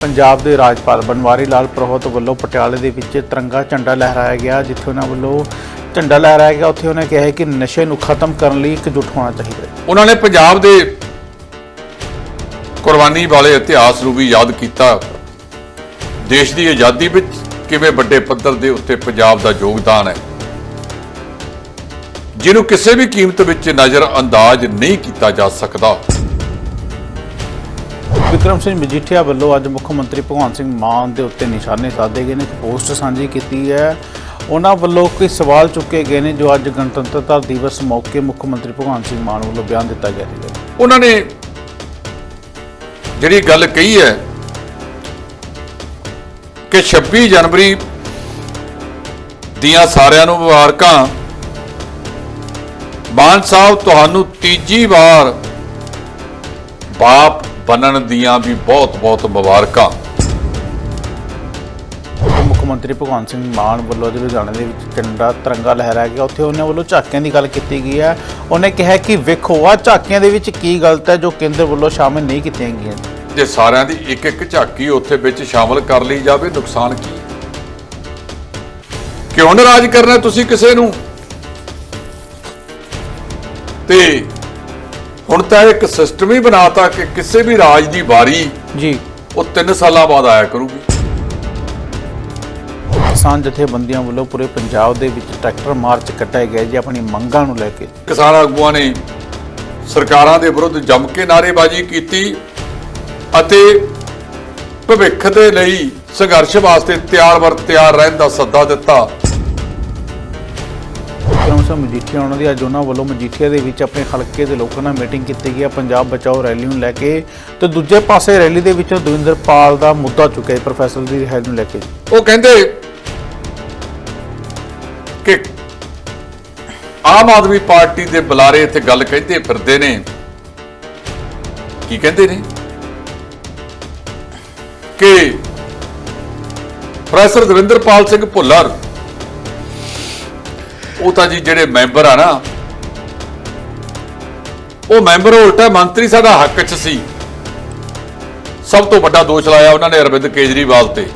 ਪੰਜਾਬ ਦੇ ਰਾਜਪਾਲ ਬਨਵਾਰੀ ਲਾਲ ਪ੍ਰੋਹਤ ਵੱਲੋਂ ਪਟਿਆਲੇ ਦੇ ਵਿੱਚ ਤਿਰੰਗਾ ਝੰਡਾ ਲਹਿਰਾਇਆ ਗਿਆ, ਜਿੱਥੇ ਉਹਨਾਂ ਵੱਲੋਂ ਝੰਡਾ ਲਹਿਰਾਇਆ ਗਿਆ। ਉੱਥੇ ਉਹਨਾਂ ਕਿਹਾ ਕਿ ਨਸ਼ੇ ਨੂੰ ਖਤਮ ਕਰਨ ਲਈ ਇਕਜੁੱਟ ਹੋਣਾ ਚਾਹੀਦਾ ਹੈ। ਉਹਨਾਂ ਨੇ ਪੰਜਾਬ ਦੇ ਕੁਰਬਾਨੀ ਵਾਲੇ ਇਤਿਹਾਸ ਨੂੰ ਵੀ ਯਾਦ ਕੀਤਾ। ਦੇਸ਼ ਦੀ ਆਜ਼ਾਦੀ ਵਿੱਚ ਕਿਵੇਂ ਵੱਡੇ ਪੱਧਰ ਦੇ ਉੱਤੇ ਪੰਜਾਬ ਦਾ ਯੋਗਦਾਨ ਹੈ, ਜਿਹਨੂੰ ਕਿਸੇ ਵੀ ਕੀਮਤ ਵਿੱਚ ਨਜ਼ਰ ਅੰਦਾਜ਼ ਨਹੀਂ ਕੀਤਾ ਜਾ ਸਕਦਾ। ਵਿਕਰਮ ਸਿੰਘ ਮਜੀਠੀਆ ਵੱਲੋਂ ਅੱਜ ਮੁੱਖ ਮੰਤਰੀ ਭਗਵੰਤ ਸਿੰਘ ਮਾਨ ਦੇ ਉੱਤੇ ਨਿਸ਼ਾਨੇ ਸਾਧੇ ਗਏ ਨੇ, ਇੱਕ ਪੋਸਟ ਸਾਂਝੀ ਕੀਤੀ ਹੈ। ਉਹਨਾਂ ਵੱਲੋਂ ਕੋਈ ਸਵਾਲ ਚੁੱਕੇ ਗਏ ਨੇ, ਜੋ ਅੱਜ ਗਣਤੰਤਰਤਾ ਦਿਵਸ ਮੌਕੇ ਮੁੱਖ ਮੰਤਰੀ ਭਗਵੰਤ ਸਿੰਘ ਮਾਨ ਵੱਲੋਂ ਬਿਆਨ ਦਿੱਤਾ ਗਿਆ ਹੈ ਉਹਨਾਂ ਨੇ ਜਿਹੜੀ ਗੱਲ ਕਹੀ ਹੈ ਕਿ 26 ਜਨਵਰੀ ਦੀਆਂ ਸਾਰਿਆਂ ਨੂੰ ਮੁਬਾਰਕਾਂ। ਮਾਨ ਸਾਹਿਬ, ਤੁਹਾਨੂੰ ਤੀਜੀ ਵਾਰ ਬਾਪ ਬਣਨ ਦੀਆਂ ਵੀ ਬਹੁਤ-ਬਹੁਤ ਮੁਬਾਰਕਾਂ। ਮੁੱਖ ਮੰਤਰੀ ਭਗਵੰਤ ਸਿੰਘ ਮਾਨ ਵੱਲੋਂ ਅੱਜ ਲੁਧਿਆਣੇ ਦੇ ਵਿੱਚ ਝੰਡਾ ਤਿਰੰਗਾ ਲਹਿਰਾਇਆ ਗਿਆ। ਉੱਥੇ ਉਹਨਾਂ ਵੱਲੋਂ ਝਾਕੀਆਂ ਦੀ ਗੱਲ ਕੀਤੀ ਗਈ ਹੈ। ਉਹਨੇ ਕਿਹਾ ਕਿ ਵੇਖੋ ਆ ਝਾਕੀਆਂ ਦੇ ਵਿੱਚ ਕੀ ਗਲਤ ਹੈ ਜੋ ਕੇਂਦਰ ਵੱਲੋਂ ਸ਼ਾਮਿਲ ਨਹੀਂ ਕੀਤੀਆਂ ਗਈਆਂ। ਜੇ ਸਾਰਿਆਂ ਦੀ ਇੱਕ ਇੱਕ ਝਾਕੀ ਉੱਥੇ ਵਿੱਚ ਸ਼ਾਮਲ ਕਰ ਲਈ ਜਾਵੇ ਨੁਕਸਾਨ ਕੀ? ਕਿਉਂ ਨਾਰਾਜ਼ ਕਰਨਾ ਤੁਸੀਂ ਕਿਸੇ ਨੂੰ? ਤੇ ਹੁਣ ਤਾਂ ਇੱਕ ਸਿਸਟਮ ਹੀ ਬਣਾਤਾ ਕਿ ਕਿਸੇ ਵੀ ਰਾਜ ਦੀ ਵਾਰੀ ਜੀ। ਉਹ 3 ਸਾਲਾਂ ਬਾਅਦ ਆਇਆ ਕਰੂਗੀ। ਕਿਸਾਨ ਜਥੇਬੰਦੀਆਂ ਵੱਲੋਂ ਪੂਰੇ ਪੰਜਾਬ ਦੇ ਵਿੱਚ ਟਰੈਕਟਰ ਮਾਰਚ ਕੱਢਿਆ ਗਿਆ ਜੀ ਆਪਣੀ ਮੰਗਾਂ ਨੂੰ ਲੈ ਕੇ। ਕਿਸਾਨ ਆਗੂਆਂ ਨੇ ਸਰਕਾਰਾਂ ਦੇ ਵਿਰੁੱਧ ਜੰਮ ਕੇ ਨਾਅਰੇਬਾਜ਼ੀ ਕੀਤੀ ਅਤੇ ਭਵਿੱਖ ਦੇ ਲਈ ਸੰਘਰਸ਼ ਵਾਸਤੇ ਤਿਆਰ ਵਰ ਤਿਆਰ ਰਹਿਣ ਦਾ ਸੱਦਾ ਦਿੱਤਾ। ਵਿਕਰਮ ਮਜੀਠੀਆ ਉਹਨਾਂ ਦੀ ਅੱਜ ਉਹਨਾਂ ਵੱਲੋਂ ਮਜੀਠੀਆ ਦੇ ਵਿੱਚ ਆਪਣੇ ਹਲਕੇ ਦੇ ਲੋਕਾਂ ਨਾਲ ਮੀਟਿੰਗ ਕੀਤੀ ਗਈ ਹੈ। ਪੰਜਾਬ ਬਚਾਓ ਰੈਲੀ ਨੂੰ ਲੈ ਕੇ ਤੇ ਦੂਜੇ ਪਾਸੇ ਰੈਲੀ ਦੇ ਵਿੱਚ ਦਵਿੰਦਰ ਪਾਲ ਦਾ ਮੁੱਦਾ ਚੁੱਕਿਆ ਹੈ, ਪ੍ਰੋਫੈਸਰ ਦੀ ਰਿਹਾਈ ਨੂੰ ਲੈ ਕੇ। ਉਹ ਕਹਿੰਦੇ ਕਿ ਆਮ ਆਦਮੀ ਪਾਰਟੀ ਦੇ ਬੁਲਾਰੇ ਇੱਥੇ ਗੱਲ ਕਹਿੰਦੇ ਫਿਰਦੇ ਨੇ। ਕੀ ਕਹਿੰਦੇ ਨੇ? ਕਿ ਪ੍ਰੋਫੈਸਰ ਦਵਿੰਦਰਪਾਲ ਸਿੰਘ ਭੁੱਲਰ ਉਹ ਤਾਂ ਜੀ ਜਿਹੜੇ ਮੈਂਬਰ ਆ ਨਾ, ਉਹ ਮੈਂਬਰ ਉਲਟਾ ਮੰਤਰੀ ਸਾਡਾ ਹੱਕ 'ਚ ਸੀ। ਸਭ ਤੋਂ ਵੱਡਾ ਦੋਸ਼ ਲਾਇਆ ਉਹਨਾਂ ਨੇ ਅਰਵਿੰਦ ਕੇਜਰੀਵਾਲ ਤੇ।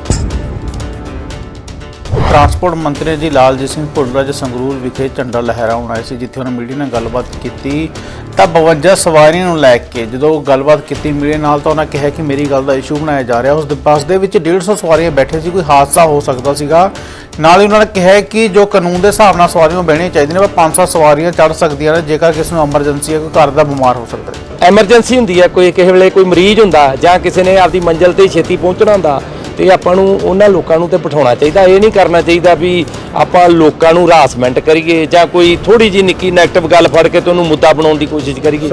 ਟਰਾਂਸਪੋਰਟ ਮੰਤਰੀ ਜੀ ਲਾਲਜੀਤ ਸਿੰਘ ਭੁੱਲਰ ਅੱਜ ਸੰਗਰੂਰ ਵਿਖੇ ਝੰਡਾ ਲਹਿਰਾਉਣ ਆਏ ਸੀ। ਜਿੱਥੇ ਉਹਨਾਂ ਮੀਡੀਆ ਨਾਲ ਗੱਲਬਾਤ ਕੀਤੀ ਤਾਂ 52 ਸਵਾਰੀਆਂ ਨੂੰ ਲੈ ਕੇ ਜਦੋਂ ਗੱਲਬਾਤ ਕੀਤੀ ਮੀਡੀਆ ਨਾਲ ਤਾਂ ਉਹਨਾਂ ਕਿਹਾ ਕਿ ਮੇਰੀ ਗੱਲ ਦਾ ਇਸ਼ੂ ਬਣਾਇਆ ਜਾ ਰਿਹਾ। ਉਸ ਬੱਸ ਦੇ ਵਿੱਚ 150 ਸਵਾਰੀਆਂ ਬੈਠੇ ਸੀ। ਕੋਈ ਹਾਦਸਾ ਹੋ ਸਕਦਾ ਸੀਗਾ। ਨਾਲ ਹੀ ਉਹਨਾਂ ਨੇ ਕਿਹਾ ਕਿ ਜੋ ਕਾਨੂੰਨ ਦੇ ਹਿਸਾਬ ਨਾਲ ਸਵਾਰੀਆਂ ਬਹਿਣੀਆਂ ਚਾਹੀਦੀਆਂ ਨੇ, ਪਰ 500 ਸਵਾਰੀਆਂ ਚੜ ਸਕਦੀਆਂ ਨੇ। ਜੇਕਰ ਕਿਸੇ ਨੂੰ ਐਮਰਜੈਂਸੀ ਹੈ, ਕੋਈ ਘਰ ਦਾ ਬਿਮਾਰ ਹੋ ਸਕਦਾ ਹੈ। ਐਮਰਜੈਂਸੀ ਹੁੰਦੀ ਹੈ। ਕੋਈ ਕਿਸੇ ਵੇਲੇ ਕੋਈ ਮਰੀਜ਼ ਹੁੰਦਾ ਜਾਂ ਕਿਸੇ ਨੇ ਆਪਦੀ ਮੰਜ਼ਿਲ ਤੇ ਛੇਤੀ ਪਹੁੰਚਣਾ ਹੁੰਦਾ। ਤੇ ਆਪਾਂ ਨੂੰ ਉਹਨਾਂ ਲੋਕਾਂ ਨੂੰ ਤੇ ਬਿਠਾਉਣਾ ਚਾਹੀਦਾ। ਇਹ ਨਹੀਂ ਕਰਨਾ ਚਾਹੀਦਾ ਵੀ ਆਪਾਂ ਲੋਕਾਂ ਨੂੰ ਹਰਾਸਮੈਂਟ ਕਰੀਏ ਜਾਂ ਕੋਈ ਥੋੜੀ ਜੀ ਨਿੱਕੀ ਨੈਗੇਟਿਵ ਗੱਲ ਫੜ ਕੇ ਤੁਹਾਨੂੰ ਮੁੱਦਾ ਬਣਾਉਣ ਦੀ ਕੋਸ਼ਿਸ਼ ਕਰੀਏ।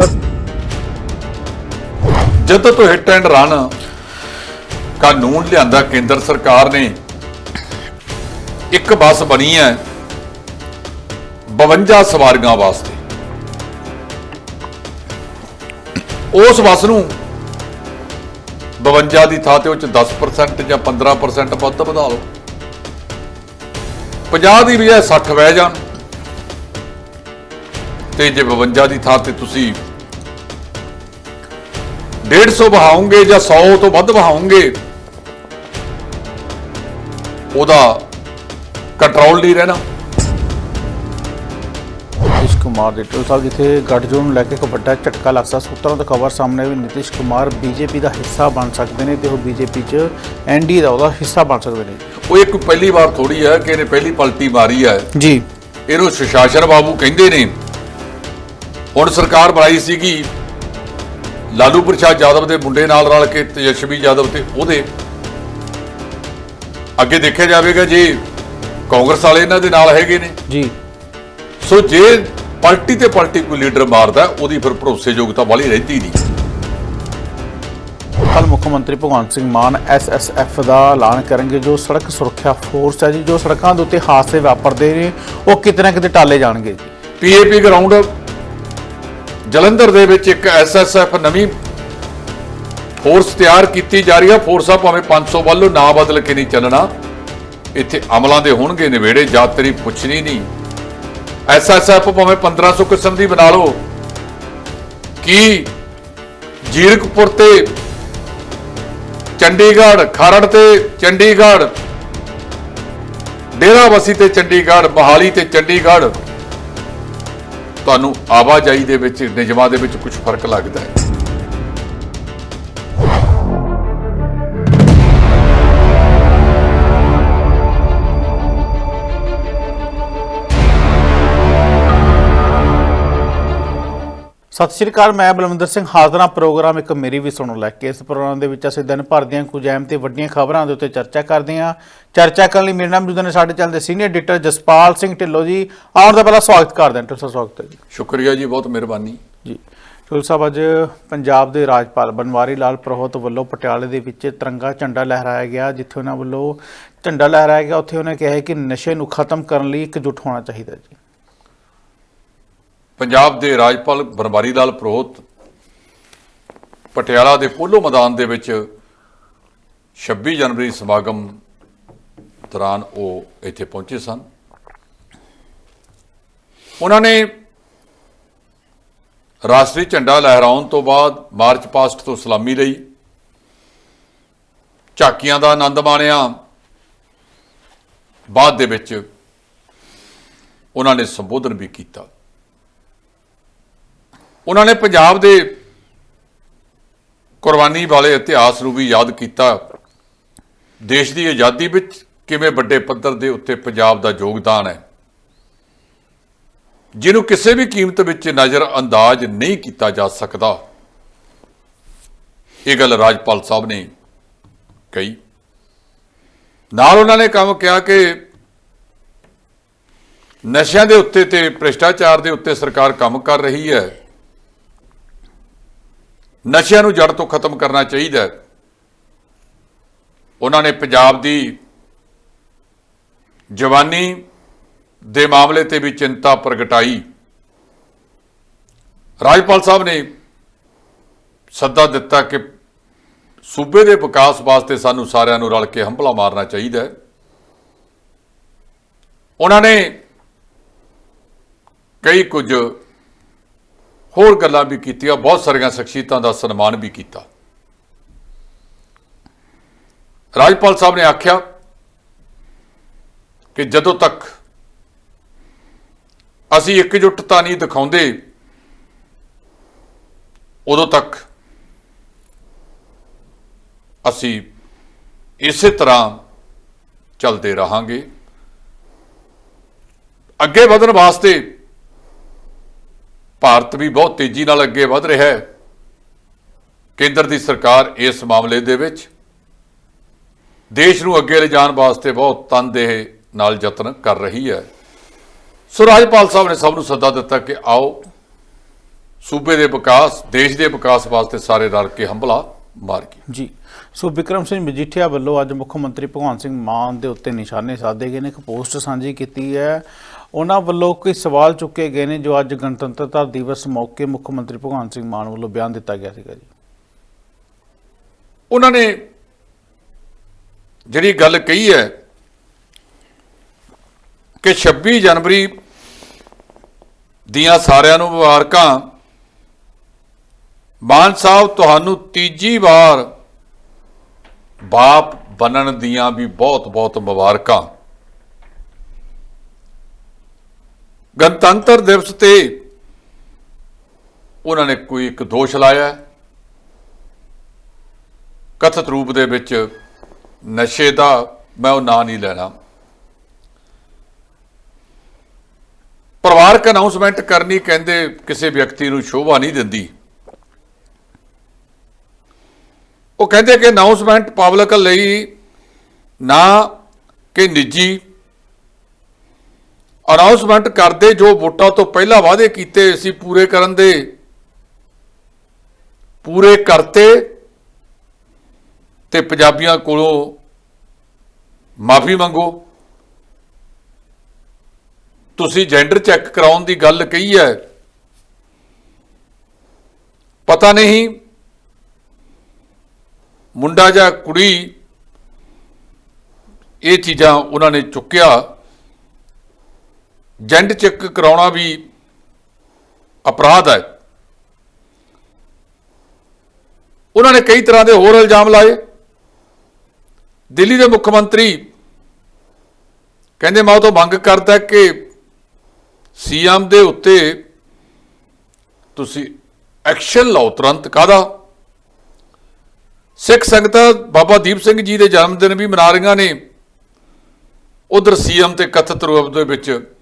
ਜਦੋਂ ਤੋਂ ਹਿੱਟ ਐਂਡ ਰਨ ਕਾਨੂੰਨ ਲਿਆਂਦਾ ਕੇਂਦਰ ਸਰਕਾਰ ਨੇ, ਇੱਕ ਬੱਸ ਬਣੀ ਹੈ 52 ਸਵਾਰੀਆਂ ਵਾਸਤੇ। ਉਸ ਬੱਸ ਨੂੰ 52 ਦੀ ਥਾਂ ਤੇ ਉਹ ਚ 10% ਜਾਂ 15% ਵੱਧ ਵਧਾ ਲਓ। 50 ਦੀ ਬਜਾਏ 60 ਵਹਿ ਜਾਣ। ਤੇ ਜੇ 52 ਦੀ ਥਾਂ ਤੇ ਤੁਸੀਂ 150 ਵਹਾਉਂਗੇ ਜਾਂ 100 ਤੋਂ ਵੱਧ ਵਹਾਉਂਗੇ ਉਹਦਾ ਕੰਟਰੋਲ ਨਹੀਂ ਰਹਿਣਾ। ਕੁਮਾਰ ਦੇ ਟੋਲ ਸਾਹਿਬ ਜਿੱਥੇ ਗੱਠਜੋੜ ਨੂੰ ਲੈ ਕੇ ਇੱਕ ਵੱਡਾ ਝਟਕਾ ਲੱਗਦਾ। ਸੂਤਰਾਂ ਤੋਂ ਖਬਰ ਸਾਹਮਣੇ ਵੀ ਨਿਤਿਸ਼ ਕੁਮਾਰ ਬੀਜੇਪੀ ਦਾ ਹਿੱਸਾ ਬਣ ਸਕਦੇ ਨੇ ਤੇ ਉਹ ਬੀਜੇਪੀ 'ਚ ਐਨਡੀ ਦਾ ਉਹਦਾ ਹਿੱਸਾ ਬਣ ਸਕਦੇ ਨੇ। ਉਹ ਇੱਕ ਪਹਿਲੀ ਵਾਰ ਥੋੜੀ ਹੈ ਕਿ ਇਹਨੇ ਪਹਿਲੀ ਪਲਟੀ ਮਾਰੀ ਹੈ। ਜੀ। ਇਹਨੂੰ ਸੁਸ਼ਾਸਨ ਬਾਬੂ ਕਹਿੰਦੇ ਨੇ। ਹੁਣ ਸਰਕਾਰ ਬਣਾਈ ਸੀਗੀ ਲਾਲੂ ਪ੍ਰਸ਼ਾਦ ਯਾਦਵ ਦੇ ਮੁੰਡੇ ਨਾਲ ਰਲ ਕੇ ਤੇਜਸਵੀ ਯਾਦਵ ਤੇ ਉਹਦੇ। ਅੱਗੇ ਦੇਖਿਆ ਜਾਵੇਗਾ ਜੇ ਕਾਂਗਰਸ ਵਾਲੇ ਇਹਨਾਂ ਦੇ ਨਾਲ ਹੈਗੇ ਨੇ। ਜੀ। ਸੋ ਜੇ ਪਾਰਟੀ ਤੇ ਪਾਰਟੀ ਕੋਈ ਲੀਡਰ ਮਾਰਦਾ ਉਹਦੀ ਫਿਰ ਭਰੋਸੇਯੋਗਤਾ ਵਾਲੀ ਰਹਿੰਦੀ ਨਹੀਂ। ਕੱਲ ਮੁੱਖ ਮੰਤਰੀ ਭਗਵੰਤ ਸਿੰਘ ਮਾਨ ਐਸਐਸਐਫ ਦਾ ਐਲਾਨ ਕਰਨਗੇ ਜੋ ਸੜਕ ਸੁਰੱਖਿਆ ਫੋਰਸ ਹੈ ਜੀ ਜੋ ਸੜਕਾਂ ਦੇ ਉੱਤੇ ਹਾਦਸੇ ਵਾਪਰਦੇ ਨੇ ਉਹ ਕਿਤੇ ਨਾ ਕਿਤੇ ਟਾਲੇ ਜਾਣਗੇ ਪੀਏਪੀ ਗਰਾਊਂਡ ਜਲੰਧਰ ਦੇ ਵਿੱਚ ਇੱਕ ਐਸਐਸਐਫ ਨਵੀਂ ਫੋਰਸ ਤਿਆਰ ਕੀਤੀ ਜਾ ਰਹੀ ਹੈ। ਫੋਰਸ ਆ ਭਾਵੇਂ 500 ਵੱਲੋਂ ਨਾ ਬਦਲ ਕੇ ਨਹੀਂ ਚੱਲਣਾ। ਇੱਥੇ ਅਮਲਾਂ ਦੇ ਹੋਣਗੇ ਨਵੇੜੇ ਜਾਤ ਤੇਰੀ ਪੁੱਛਣੀ ਨਹੀਂ। ਐਸਐਸਐਫ ਭਾਵੇਂ 1500 ਕਿਸਮ ਦੀ ਬਣਾ ਲਓ। ਕੀ ਜੀਰਕਪੁਰ ਤੇ ਚੰਡੀਗੜ੍ਹ, ਖਰੜ ਤੇ ਚੰਡੀਗੜ੍ਹ, ਡੇਰਾਬੱਸੀ ਤੇ ਚੰਡੀਗੜ੍ਹ, ਮੋਹਾਲੀ ਤੇ ਚੰਡੀਗੜ੍ਹ, ਤੁਹਾਨੂੰ ਆਵਾਜਾਈ ਦੇ ਵਿੱਚ, ਨਿਯਮਾਂ ਦੇ ਵਿੱਚ ਕੁਝ ਫ਼ਰਕ ਲੱਗਦਾ ਹੈ। ਸਤਿ ਸ਼੍ਰੀ ਅਕਾਲ ਮੈਂ ਬਲਵਿੰਦਰ ਸਿੰਘ ਹਾਜ਼ਰਾਂ ਪ੍ਰੋਗਰਾਮ ਇੱਕ ਮੇਰੀ ਵੀ ਸੁਣੋ ਲੈ ਕੇ ਇਸ ਪ੍ਰੋਗਰਾਮ ਦੇ ਵਿੱਚ ਅਸੀਂ ਦਿਨ ਭਰ ਦੀਆਂ ਕੁਝ ਅਹਿਮ ਤੇ ਵੱਡੀਆਂ ਖਬਰਾਂ ਦੇ ਉੱਤੇ ਚਰਚਾ ਕਰਦੇ ਹਾਂ। ਚਰਚਾ ਕਰਨ ਲਈ ਮੇਰੇ ਨਾਲ ਮੌਜੂਦ ਨੇ ਸਾਡੇ ਚੱਲਦੇ ਸੀਨੀਅਰ ਐਡੀਟਰ ਜਸਪਾਲ ਸਿੰਘ ਢਿੱਲੋਂ ਜੀ। ਆਉਣ ਦਾ ਪਹਿਲਾਂ ਸਵਾਗਤ ਕਰਦੇ ਹਾਂ। ਤੁਹਾਡਾ ਸਵਾਗਤ ਹੈ ਜੀ। ਸ਼ੁਕਰੀਆ ਜੀ ਬਹੁਤ ਮਿਹਰਬਾਨੀ। ਜੀ। ਚੋਲ ਸਾਹਿਬ ਅੱਜ ਪੰਜਾਬ ਦੇ ਰਾਜਪਾਲ ਬਨਵਾਰੀ ਲਾਲ ਪ੍ਰੋਹਤ ਵੱਲੋਂ ਪਟਿਆਲੇ ਦੇ ਵਿੱਚ ਤਿਰੰਗਾ ਝੰਡਾ ਲਹਿਰਾਇਆ ਗਿਆ ਜਿੱਥੇ ਉਹਨਾਂ ਵੱਲੋਂ ਝੰਡਾ ਲਹਿਰਾਇਆ ਗਿਆ। ਉੱਥੇ ਉਹਨੇ ਕਿਹਾ ਕਿ ਨਸ਼ੇ ਨੂੰ ਖਤਮ ਕਰਨ ਲਈ ਇਕਜੁੱਟ ਹੋਣਾ ਚਾਹੀਦਾ ਜੀ। ਪੰਜਾਬ ਦੇ ਰਾਜਪਾਲ ਬਨਵਾਰੀ ਲਾਲ ਪ੍ਰੋਹਤ ਪਟਿਆਲਾ ਦੇ ਪੋਲੋ ਮੈਦਾਨ ਦੇ ਵਿੱਚ 26 ਜਨਵਰੀ ਸਮਾਗਮ ਦੌਰਾਨ ਉਹ ਇੱਥੇ ਪਹੁੰਚੇ ਸਨ। ਉਹਨਾਂ ਨੇ ਰਾਸ਼ਟਰੀ ਝੰਡਾ ਲਹਿਰਾਉਣ ਤੋਂ ਬਾਅਦ ਮਾਰਚ ਪਾਸਟ ਤੋਂ ਸਲਾਮੀ ਲਈ, ਝਾਕੀਆਂ ਦਾ ਆਨੰਦ ਮਾਣਿਆ। ਬਾਅਦ ਦੇ ਵਿੱਚ ਉਹਨਾਂ ਨੇ ਸੰਬੋਧਨ ਵੀ ਕੀਤਾ। ਉਹਨਾਂ ਨੇ ਪੰਜਾਬ ਦੇ ਕੁਰਬਾਨੀ ਵਾਲੇ ਇਤਿਹਾਸ ਨੂੰ ਵੀ ਯਾਦ ਕੀਤਾ। ਦੇਸ਼ ਦੀ ਆਜ਼ਾਦੀ ਵਿੱਚ ਕਿਵੇਂ ਵੱਡੇ ਪੱਧਰ ਦੇ ਉੱਤੇ ਪੰਜਾਬ ਦਾ ਯੋਗਦਾਨ ਹੈ। ਜਿਹਨੂੰ ਕਿਸੇ ਵੀ ਕੀਮਤ ਵਿੱਚ ਨਜ਼ਰ ਅੰਦਾਜ਼ ਨਹੀਂ ਕੀਤਾ ਜਾ ਸਕਦਾ। ਇਹ ਗੱਲ ਰਾਜਪਾਲ ਸਾਹਿਬ ਨੇ ਕਹੀ। ਨਾਲ ਉਹਨਾਂ ਨੇ ਕੰਮ ਕਿਹਾ ਕਿ ਨਸ਼ਿਆਂ ਦੇ ਉੱਤੇ ਤੇ ਭ੍ਰਿਸ਼ਟਾਚਾਰ ਦੇ ਉੱਤੇ ਸਰਕਾਰ ਕੰਮ ਕਰ ਰਹੀ ਹੈ। ਨਸ਼ਿਆਂ ਨੂੰ ਜੜ ਤੋਂ ਖਤਮ ਕਰਨਾ ਚਾਹੀਦਾ ਉਹਨਾਂ ਨੇ ਪੰਜਾਬ ਦੀ ਜਵਾਨੀ ਦੇ ਮਾਮਲੇ ਤੇ ਵੀ ਚਿੰਤਾ ਪ੍ਰਗਟਾਈ। ਰਾਜਪਾਲ ਸਾਹਿਬ ਨੇ ਸੱਦਾ ਦਿੱਤਾ ਕਿ ਸੂਬੇ ਦੇ ਵਿਕਾਸ ਵਾਸਤੇ ਸਾਨੂੰ ਸਾਰਿਆਂ ਨੂੰ ਰਲ ਕੇ ਹੰਭਲਾ ਮਾਰਨਾ ਚਾਹੀਦਾ ਹੈ। ਉਹਨਾਂ ਨੇ ਕਈ ਕੁਝ ਹੋਰ ਗੱਲਾਂ ਵੀ ਕੀਤੀਆਂ, ਬਹੁਤ ਸਾਰੀਆਂ ਸ਼ਖਸੀਅਤਾਂ ਦਾ ਸਨਮਾਨ ਵੀ ਕੀਤਾ। ਰਾਜਪਾਲ ਸਾਹਿਬ ਨੇ ਆਖਿਆ ਕਿ ਜਦੋਂ ਤੱਕ ਅਸੀਂ ਇਕਜੁੱਟਤਾ ਨਹੀਂ ਦਿਖਾਉਂਦੇ, ਉਦੋਂ ਤੱਕ ਅਸੀਂ ਇਸੇ ਤਰ੍ਹਾਂ ਚੱਲਦੇ ਰਹਾਂਗੇ। ਅੱਗੇ ਵਧਣ ਵਾਸਤੇ ਭਾਰਤ ਵੀ ਬਹੁਤ ਤੇਜ਼ੀ ਨਾਲ ਅੱਗੇ ਵਧ ਰਿਹਾ ਹੈ। ਕੇਂਦਰ ਦੀ ਸਰਕਾਰ ਇਸ ਮਾਮਲੇ ਦੇ ਵਿੱਚ ਦੇਸ਼ ਨੂੰ ਅੱਗੇ ਲਿਜਾਣ ਵਾਸਤੇ ਬਹੁਤ ਤਨਦੇਹ ਨਾਲ ਯਤਨ ਕਰ ਰਹੀ ਹੈ। ਸੋ ਰਾਜਪਾਲ ਸਾਹਿਬ ਨੇ ਸਭ ਨੂੰ ਸੱਦਾ ਦਿੱਤਾ ਕਿ ਆਓ, ਸੂਬੇ ਦੇ ਵਿਕਾਸ, ਦੇਸ਼ ਦੇ ਵਿਕਾਸ ਵਾਸਤੇ ਸਾਰੇ ਰਲ ਕੇ ਹੰਭਲਾ ਮਾਰੀਏ ਜੀ, ਸੋ ਵਿਕਰਮ ਸਿੰਘ ਮਜੀਠੀਆ ਵੱਲੋਂ ਅੱਜ ਮੁੱਖ ਮੰਤਰੀ ਭਗਵੰਤ ਸਿੰਘ ਮਾਨ ਦੇ ਉੱਤੇ ਨਿਸ਼ਾਨੇ ਸਾਧੇ ਗਏ ਨੇ। ਇੱਕ ਪੋਸਟ ਸਾਂਝੀ ਕੀਤੀ ਹੈ। ਉਹਨਾਂ ਵੱਲੋਂ ਕੋਈ ਸਵਾਲ ਚੁੱਕੇ ਗਏ ਨੇ ਜੋ ਅੱਜ ਗਣਤੰਤਰਤਾ ਦਿਵਸ ਮੌਕੇ ਮੁੱਖ ਮੰਤਰੀ ਭਗਵੰਤ ਸਿੰਘ ਮਾਨ ਵੱਲੋਂ ਬਿਆਨ ਦਿੱਤਾ ਗਿਆ ਸੀਗਾ ਜੀ। ਉਹਨਾਂ ਨੇ ਜਿਹੜੀ ਗੱਲ ਕਹੀ ਹੈ ਕਿ 26 ਜਨਵਰੀ ਦੀਆਂ ਸਾਰਿਆਂ ਨੂੰ ਮੁਬਾਰਕਾਂ। ਮਾਨ ਸਾਹਿਬ, ਤੁਹਾਨੂੰ ਤੀਜੀ ਵਾਰ ਬਾਪ ਬਣਨ ਦੀਆਂ ਵੀ ਬਹੁਤ-ਬਹੁਤ ਮੁਬਾਰਕਾਂ। ਗਣਤੰਤਰ ਦਿਵਸ ਤੇ ਉਹਨਾਂ ਨੇ ਕੋਈ ਇੱਕ ਦੋਸ਼ ਲਾਇਆ ਕਥਿਤ ਰੂਪ ਦੇ ਵਿੱਚ ਨਸ਼ੇ ਦਾ ਮੈਂ ਉਹ ਨਾਂ ਨਹੀਂ ਲੈਣਾ ਪਰਿਵਾਰਕ ਅਨਾਉਂਸਮੈਂਟ ਕਰਨੀ ਕਹਿੰਦੇ ਕਿਸੇ ਵਿਅਕਤੀ ਨੂੰ ਸ਼ੋਭਾ ਨਹੀਂ ਦਿੰਦੀ। ਉਹ ਕਹਿੰਦੇ ਕਿ ਅਨਾਉਂਸਮੈਂਟ ਪਬਲਿਕ ਲਈ ਨਾ ਕਿ ਨਿੱਜੀ ਅਨਾਉਂਸਮੈਂਟ ਕਰਦੇ ਜੋ ਵੋਟਾਂ ਤੋਂ ਪਹਿਲਾਂ ਵਾਅਦੇ ਕੀਤੇ ਅਸੀਂ ਪੂਰੇ ਕਰਨ ਦੇ। ਪੂਰੇ ਕਰਤੇ ਤੇ ਪੰਜਾਬੀਆਂ ਕੋਲੋਂ ਮਾਫੀ ਮੰਗੋ। ਤੁਸੀਂ ਜੈਂਡਰ ਚੈੱਕ ਕਰਾਉਣ ਦੀ ਗੱਲ ਕਹੀ ਹੈ। ਪਤਾ ਨਹੀਂ ਮੁੰਡਾ ਜਾਂ ਕੁੜੀ ਇਹ ਚੀਜ਼ਾਂ ਉਹਨਾਂ ਨੇ ਚੁੱਕਿਆ। ਜੈਂਡ ਚੈੱਕ ਕਰਾਉਣਾ ਵੀ ਅਪਰਾਧ ਹੈ। ਉਹਨਾਂ ਨੇ ਕਈ ਤਰ੍ਹਾਂ ਦੇ ਹੋਰ ਇਲਜ਼ਾਮ ਲਾਏ। ਦਿੱਲੀ ਦੇ ਮੁੱਖ ਮੰਤਰੀ ਕਹਿੰਦੇ, ਮੈਂ ਉਹ ਤੋਂ ਮੰਗ ਕਰਦਾ ਕਿ ਸੀਐਮ ਦੇ ਉੱਤੇ ਤੁਸੀਂ ਐਕਸ਼ਨ ਲਓ ਤੁਰੰਤ। ਕਾਹਦਾ? ਸਿੱਖ ਸੰਗਤਾਂ ਬਾਬਾ ਦੀਪ ਸਿੰਘ ਜੀ ਦੇ ਜਨਮ ਦਿਨ ਵੀ ਮਨਾ ਰਹੀਆਂ ਨੇ। ਉਧਰ ਸੀਐਮ ਤੇ ਕਥਿਤ ਰੂਪ ਦੇ ਵਿੱਚ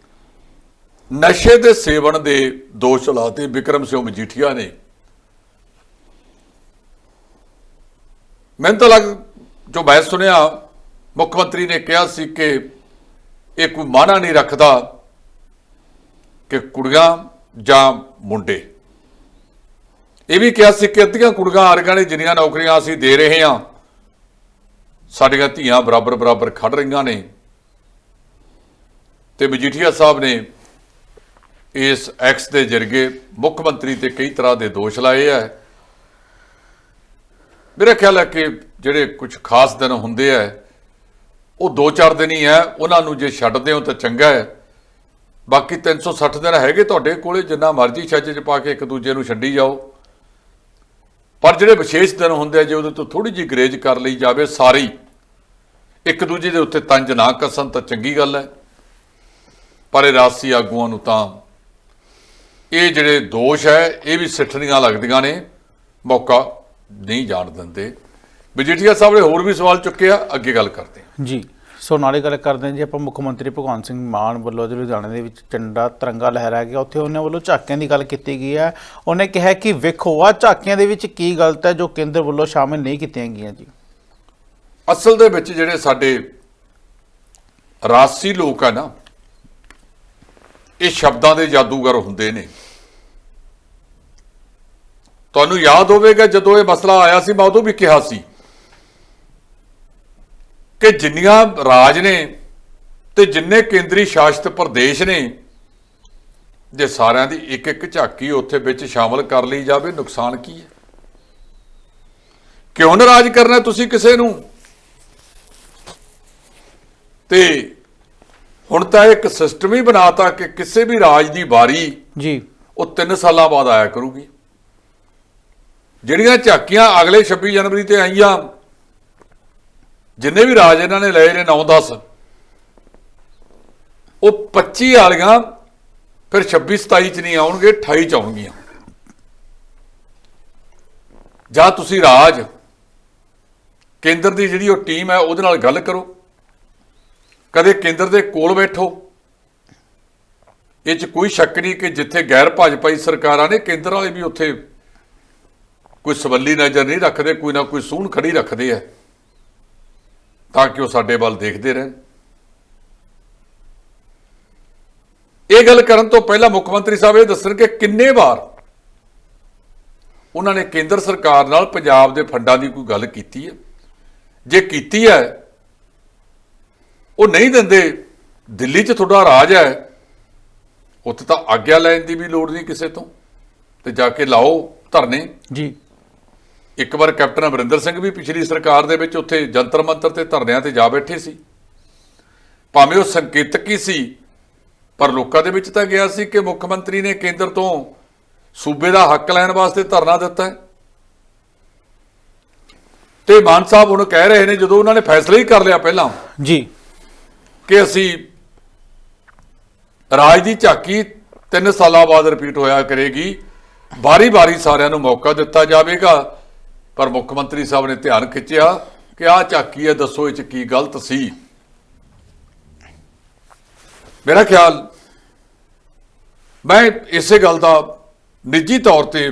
ਨਸ਼ੇ ਦੇ ਸੇਵਨ ਦੇ ਦੋਸ਼ ਲਾਤੇ ਵਿਕਰਮ ਸਿੰਘ ਮਜੀਠੀਆ ਨੇ। ਮੈਨੂੰ ਤਾਂ ਲੱਗ, ਜੋ ਮੈਂ ਸੁਣਿਆ, ਮੁੱਖ ਮੰਤਰੀ ਨੇ ਕਿਹਾ ਸੀ ਕਿ ਇਹ ਕੋਈ ਮਾਨਾ ਨਹੀਂ ਰੱਖਦਾ ਕਿ ਕੁੜੀਆਂ ਜਾਂ ਮੁੰਡੇ। ਇਹ ਵੀ ਕਿਹਾ ਸੀ ਕਿ ਅੱਧੀਆਂ ਕੁੜੀਆਂ ਆਰਗਾਂ ਨੇ ਜਿੰਨੀਆਂ ਨੌਕਰੀਆਂ ਅਸੀਂ ਦੇ ਰਹੇ ਹਾਂ, ਸਾਡੀਆਂ ਧੀਆਂ ਬਰਾਬਰ ਬਰਾਬਰ ਖੜ ਰਹੀਆਂ ਨੇ। ਤੇ ਮਜੀਠੀਆ ਸਾਹਿਬ ਨੇ ਇਸ ਐਕਸ ਦੇ ਜਰੀਏ ਮੁੱਖ ਮੰਤਰੀ ਤੇ ਕਈ ਤਰ੍ਹਾਂ ਦੇ ਦੋਸ਼ ਲਾਏ ਹੈ ਮੇਰਾ ਖਿਆਲ ਹੈ ਕਿ ਜਿਹੜੇ ਕੁਝ ਖਾਸ ਦਿਨ ਹੁੰਦੇ ਆ, ਉਹ 2-4 ਦਿਨ ਹੀ ਹੈ ਉਹਨਾਂ ਨੂੰ ਜੇ ਛੱਡਦੇ ਹੋ ਤਾਂ ਚੰਗਾ ਹੈ। ਬਾਕੀ 360 ਦਿਨ ਹੈਗੇ ਤੁਹਾਡੇ ਕੋਲੇ, ਜਿੰਨਾ ਮਰਜ਼ੀ ਛੱਜ 'ਚ ਪਾ ਕੇ ਇੱਕ ਦੂਜੇ ਨੂੰ ਛੱਡੀ ਜਾਓ। ਪਰ ਜਿਹੜੇ ਵਿਸ਼ੇਸ਼ ਦਿਨ ਹੁੰਦੇ ਆ, ਜੇ ਉਹਦੇ ਤੋਂ ਥੋੜੀ ਜਿਹੀ ਗਰੇਜ ਕਰ ਲਈ ਜਾਵੇ ਸਾਰੀ, ਇੱਕ ਦੂਜੇ ਦੇ ਉੱਤੇ ਤੰਜ ਨਾ ਕਸਣ ਤਾਂ ਚੰਗੀ ਗੱਲ ਹੈ। ਪਰ ਇਹ ਰਾਸੀ ਆਗੂਆਂ ਨੂੰ ਤਾਂ ਇਹ ਜਿਹੜੇ ਦੋਸ਼ ਹੈ ਇਹ ਵੀ ਸਿੱਠਣੀਆਂ ਲੱਗਦੀਆਂ ਨੇ। ਮੌਕਾ ਨਹੀਂ ਜਾਣ ਦਿੰਦੇ। ਮਜੀਠੀਆ ਸਾਹਿਬ ਨੇ ਹੋਰ ਵੀ ਸਵਾਲ ਚੁੱਕਿਆ ਅੱਗੇ ਗੱਲ ਕਰਦੇ ਹਾਂ। ਜੀ ਸੋ ਨਾਲੇ ਗੱਲ ਕਰਦੇ ਹਾਂ ਜੀ ਆਪਾਂ ਮੁੱਖ ਮੰਤਰੀ ਭਗਵੰਤ ਸਿੰਘ ਮਾਨ ਵੱਲੋਂ ਜੋ ਲੁਧਿਆਣੇ ਦੇ ਵਿੱਚ ਝੰਡਾ ਤਿਰੰਗਾ ਲਹਿਰਾਇਆ ਗਿਆ। ਉੱਥੇ ਉਹਨਾਂ ਵੱਲੋਂ ਝਾਕੀਆਂ ਦੀ ਗੱਲ ਕੀਤੀ ਗਈ ਹੈ। ਉਹਨੇ ਕਿਹਾ ਕਿ ਵੇਖੋ ਆ ਝਾਕੀਆਂ ਦੇ ਵਿੱਚ ਕੀ ਗਲਤ ਹੈ ਜੋ ਕੇਂਦਰ ਵੱਲੋਂ ਸ਼ਾਮਿਲ ਨਹੀਂ ਕੀਤੀਆਂ ਗਈਆਂ ਜੀ। ਅਸਲ ਦੇ ਵਿੱਚ ਜਿਹੜੇ ਸਾਡੇ ਰਾਸੀ ਲੋਕ ਆ ਨਾ ਇਹ ਸ਼ਬਦਾਂ ਦੇ ਜਾਦੂਗਰ ਹੁੰਦੇ ਨੇ। ਤੁਹਾਨੂੰ ਯਾਦ ਹੋਵੇਗਾ ਜਦੋਂ ਇਹ ਮਸਲਾ ਆਇਆ ਸੀ, ਮੈਂ ਉਦੋਂ ਵੀ ਕਿਹਾ ਸੀ ਕਿ ਜਿੰਨੀਆਂ ਰਾਜ ਨੇ ਤੇ ਜਿੰਨੇ ਕੇਂਦਰੀ ਸ਼ਾਸਿਤ ਪ੍ਰਦੇਸ਼ ਨੇ, ਜੇ ਸਾਰਿਆਂ ਦੀ ਇੱਕ ਇੱਕ ਝਾਕੀ ਉੱਥੇ ਵਿੱਚ ਸ਼ਾਮਲ ਕਰ ਲਈ ਜਾਵੇ, ਨੁਕਸਾਨ ਕੀ ਹੈ? ਕਿਉਂ ਨਾਰਾਜ਼ ਕਰਨਾ ਤੁਸੀਂ ਕਿਸੇ ਨੂੰ? ਤੇ ਹੁਣ ਤਾਂ ਇੱਕ ਸਿਸਟਮ ਹੀ ਬਣਾਤਾ ਕਿ ਕਿਸੇ ਵੀ ਰਾਜ ਦੀ ਵਾਰੀ ਜੀ। ਉਹ 3 ਸਾਲਾਂ ਬਾਅਦ ਆਇਆ ਕਰੂਗੀ। ਜਿਹੜੀਆਂ ਝਾਕੀਆਂ ਅਗਲੇ 26 ਜਨਵਰੀ ਤੇ ਆਈਆਂ ਜਿੰਨੇ ਵੀ ਰਾਜ ਇਹਨਾਂ ਨੇ ਲਏ ਨੇ 9-10 ਉਹ 25 ਵਾਲੀਆਂ ਫਿਰ 26 27 ਚ ਨਹੀਂ ਆਉਣਗੇ 28 ਚ ਆਉਣਗੀਆਂ। ਜਾਂ ਤੁਸੀਂ ਰਾਜ ਕੇਂਦਰ ਦੀ ਜਿਹੜੀ ਉਹ ਟੀਮ ਹੈ ਉਹਦੇ ਨਾਲ ਗੱਲ ਕਰੋ। ਕਦੇ ਕੇਂਦਰ ਦੇ ਕੋਲ ਬੈਠੋ। ਇਹ ਚ ਕੋਈ ਸ਼ੱਕ ਨਹੀਂ ਕਿ ਜਿੱਥੇ ਗੈਰ ਭਾਜਪਾਈ ਸਰਕਾਰਾਂ ਨੇ, ਕੇਂਦਰ ਵਾਲੇ ਵੀ ਉੱਥੇ ਕੋਈ ਸਵੱਲੀ ਨਜ਼ਰ ਨਹੀਂ ਰੱਖਦੇ, ਕੋਈ ਨਾ ਕੋਈ ਸੂਣ ਖੜੀ ਰੱਖਦੇ ਆ, ਤਾਂ ਕਿ ਉਹ ਸਾਡੇ ਵੱਲ ਦੇਖਦੇ ਰਹਿਣ। ਇਹ ਗੱਲ ਕਰਨ ਤੋਂ ਪਹਿਲਾਂ ਮੁੱਖ ਮੰਤਰੀ ਸਾਹਿਬ ਇਹ ਦੱਸਣ ਕਿ ਕਿੰਨੇ ਵਾਰ ਉਹਨਾਂ ਨੇ ਕੇਂਦਰ ਸਰਕਾਰ ਨਾਲ ਪੰਜਾਬ ਦੇ ਫੰਡਾਂ ਦੀ ਕੋਈ ਗੱਲ ਕੀਤੀ ਹੈ। ਜੇ ਕੀਤੀ ਹੈ ਉਹ ਨਹੀਂ ਦਿੰਦੇ। ਦਿੱਲੀ 'ਚ ਤੁਹਾਡਾ ਰਾਜ ਹੈ। ਉੱਥੇ ਤਾਂ ਆਗਿਆ ਲੈਣ ਦੀ ਵੀ ਲੋੜ ਨਹੀਂ ਕਿਸੇ ਤੋਂ। ਤੇ ਜਾ ਕੇ ਲਾਓ ਧਰਨੇ। ਜੀ। ਇੱਕ ਵਾਰ ਕੈਪਟਨ ਅਮਰਿੰਦਰ ਸਿੰਘ ਵੀ ਪਿਛਲੀ ਸਰਕਾਰ ਦੇ ਵਿੱਚ ਉੱਥੇ ਜੰਤਰ ਮੰਤਰ ਤੇ ਧਰਨਿਆਂ ਤੇ ਜਾ ਬੈਠੇ ਸੀ। ਭਾਵੇਂ ਉਹ ਸੰਕੇਤਕ ਹੀ ਸੀ ਪਰ ਲੋਕਾਂ ਦੇ ਵਿੱਚ ਤਾਂ ਗਿਆ ਸੀ ਕਿ ਮੁੱਖ ਮੰਤਰੀ ਨੇ ਕੇਂਦਰ ਤੋਂ ਸੂਬੇ ਦਾ ਹੱਕ ਲੈਣ ਵਾਸਤੇ ਧਰਨਾ ਦਿੱਤਾ ਹੈ। ਤੇ ਮਾਨ ਸਾਹਿਬ ਹੁਣ ਕਹਿ ਰਹੇ ਨੇ ਜਦੋਂ ਉਹਨਾਂ ਨੇ ਫੈਸਲਾ ਹੀ ਕਰ ਲਿਆ ਪਹਿਲਾਂ। ਜੀ। ਕਿ ਅਸੀਂ ਰਾਜ ਦੀ ਝਾਕੀ 3 ਸਾਲਾਂ ਬਾਅਦ ਰਿਪੀਟ ਹੋਇਆ ਕਰੇਗੀ। ਬਾਰੀ-ਬਾਰੀ ਸਾਰਿਆਂ ਨੂੰ ਮੌਕਾ ਦਿੱਤਾ ਜਾਵੇਗਾ। ਪਰ ਮੁੱਖ ਮੰਤਰੀ ਸਾਹਿਬ ਨੇ ਧਿਆਨ ਖਿੱਚਿਆ ਕਿ ਆਹ ਝਾਕੀ ਹੈ, ਦੱਸੋ ਇਹ ਚ ਕੀ ਗਲਤ ਸੀ। ਮੇਰਾ ਖਿਆਲ, ਮੈਂ ਇਸੇ ਗੱਲ ਦਾ ਨਿੱਜੀ ਤੌਰ ਤੇ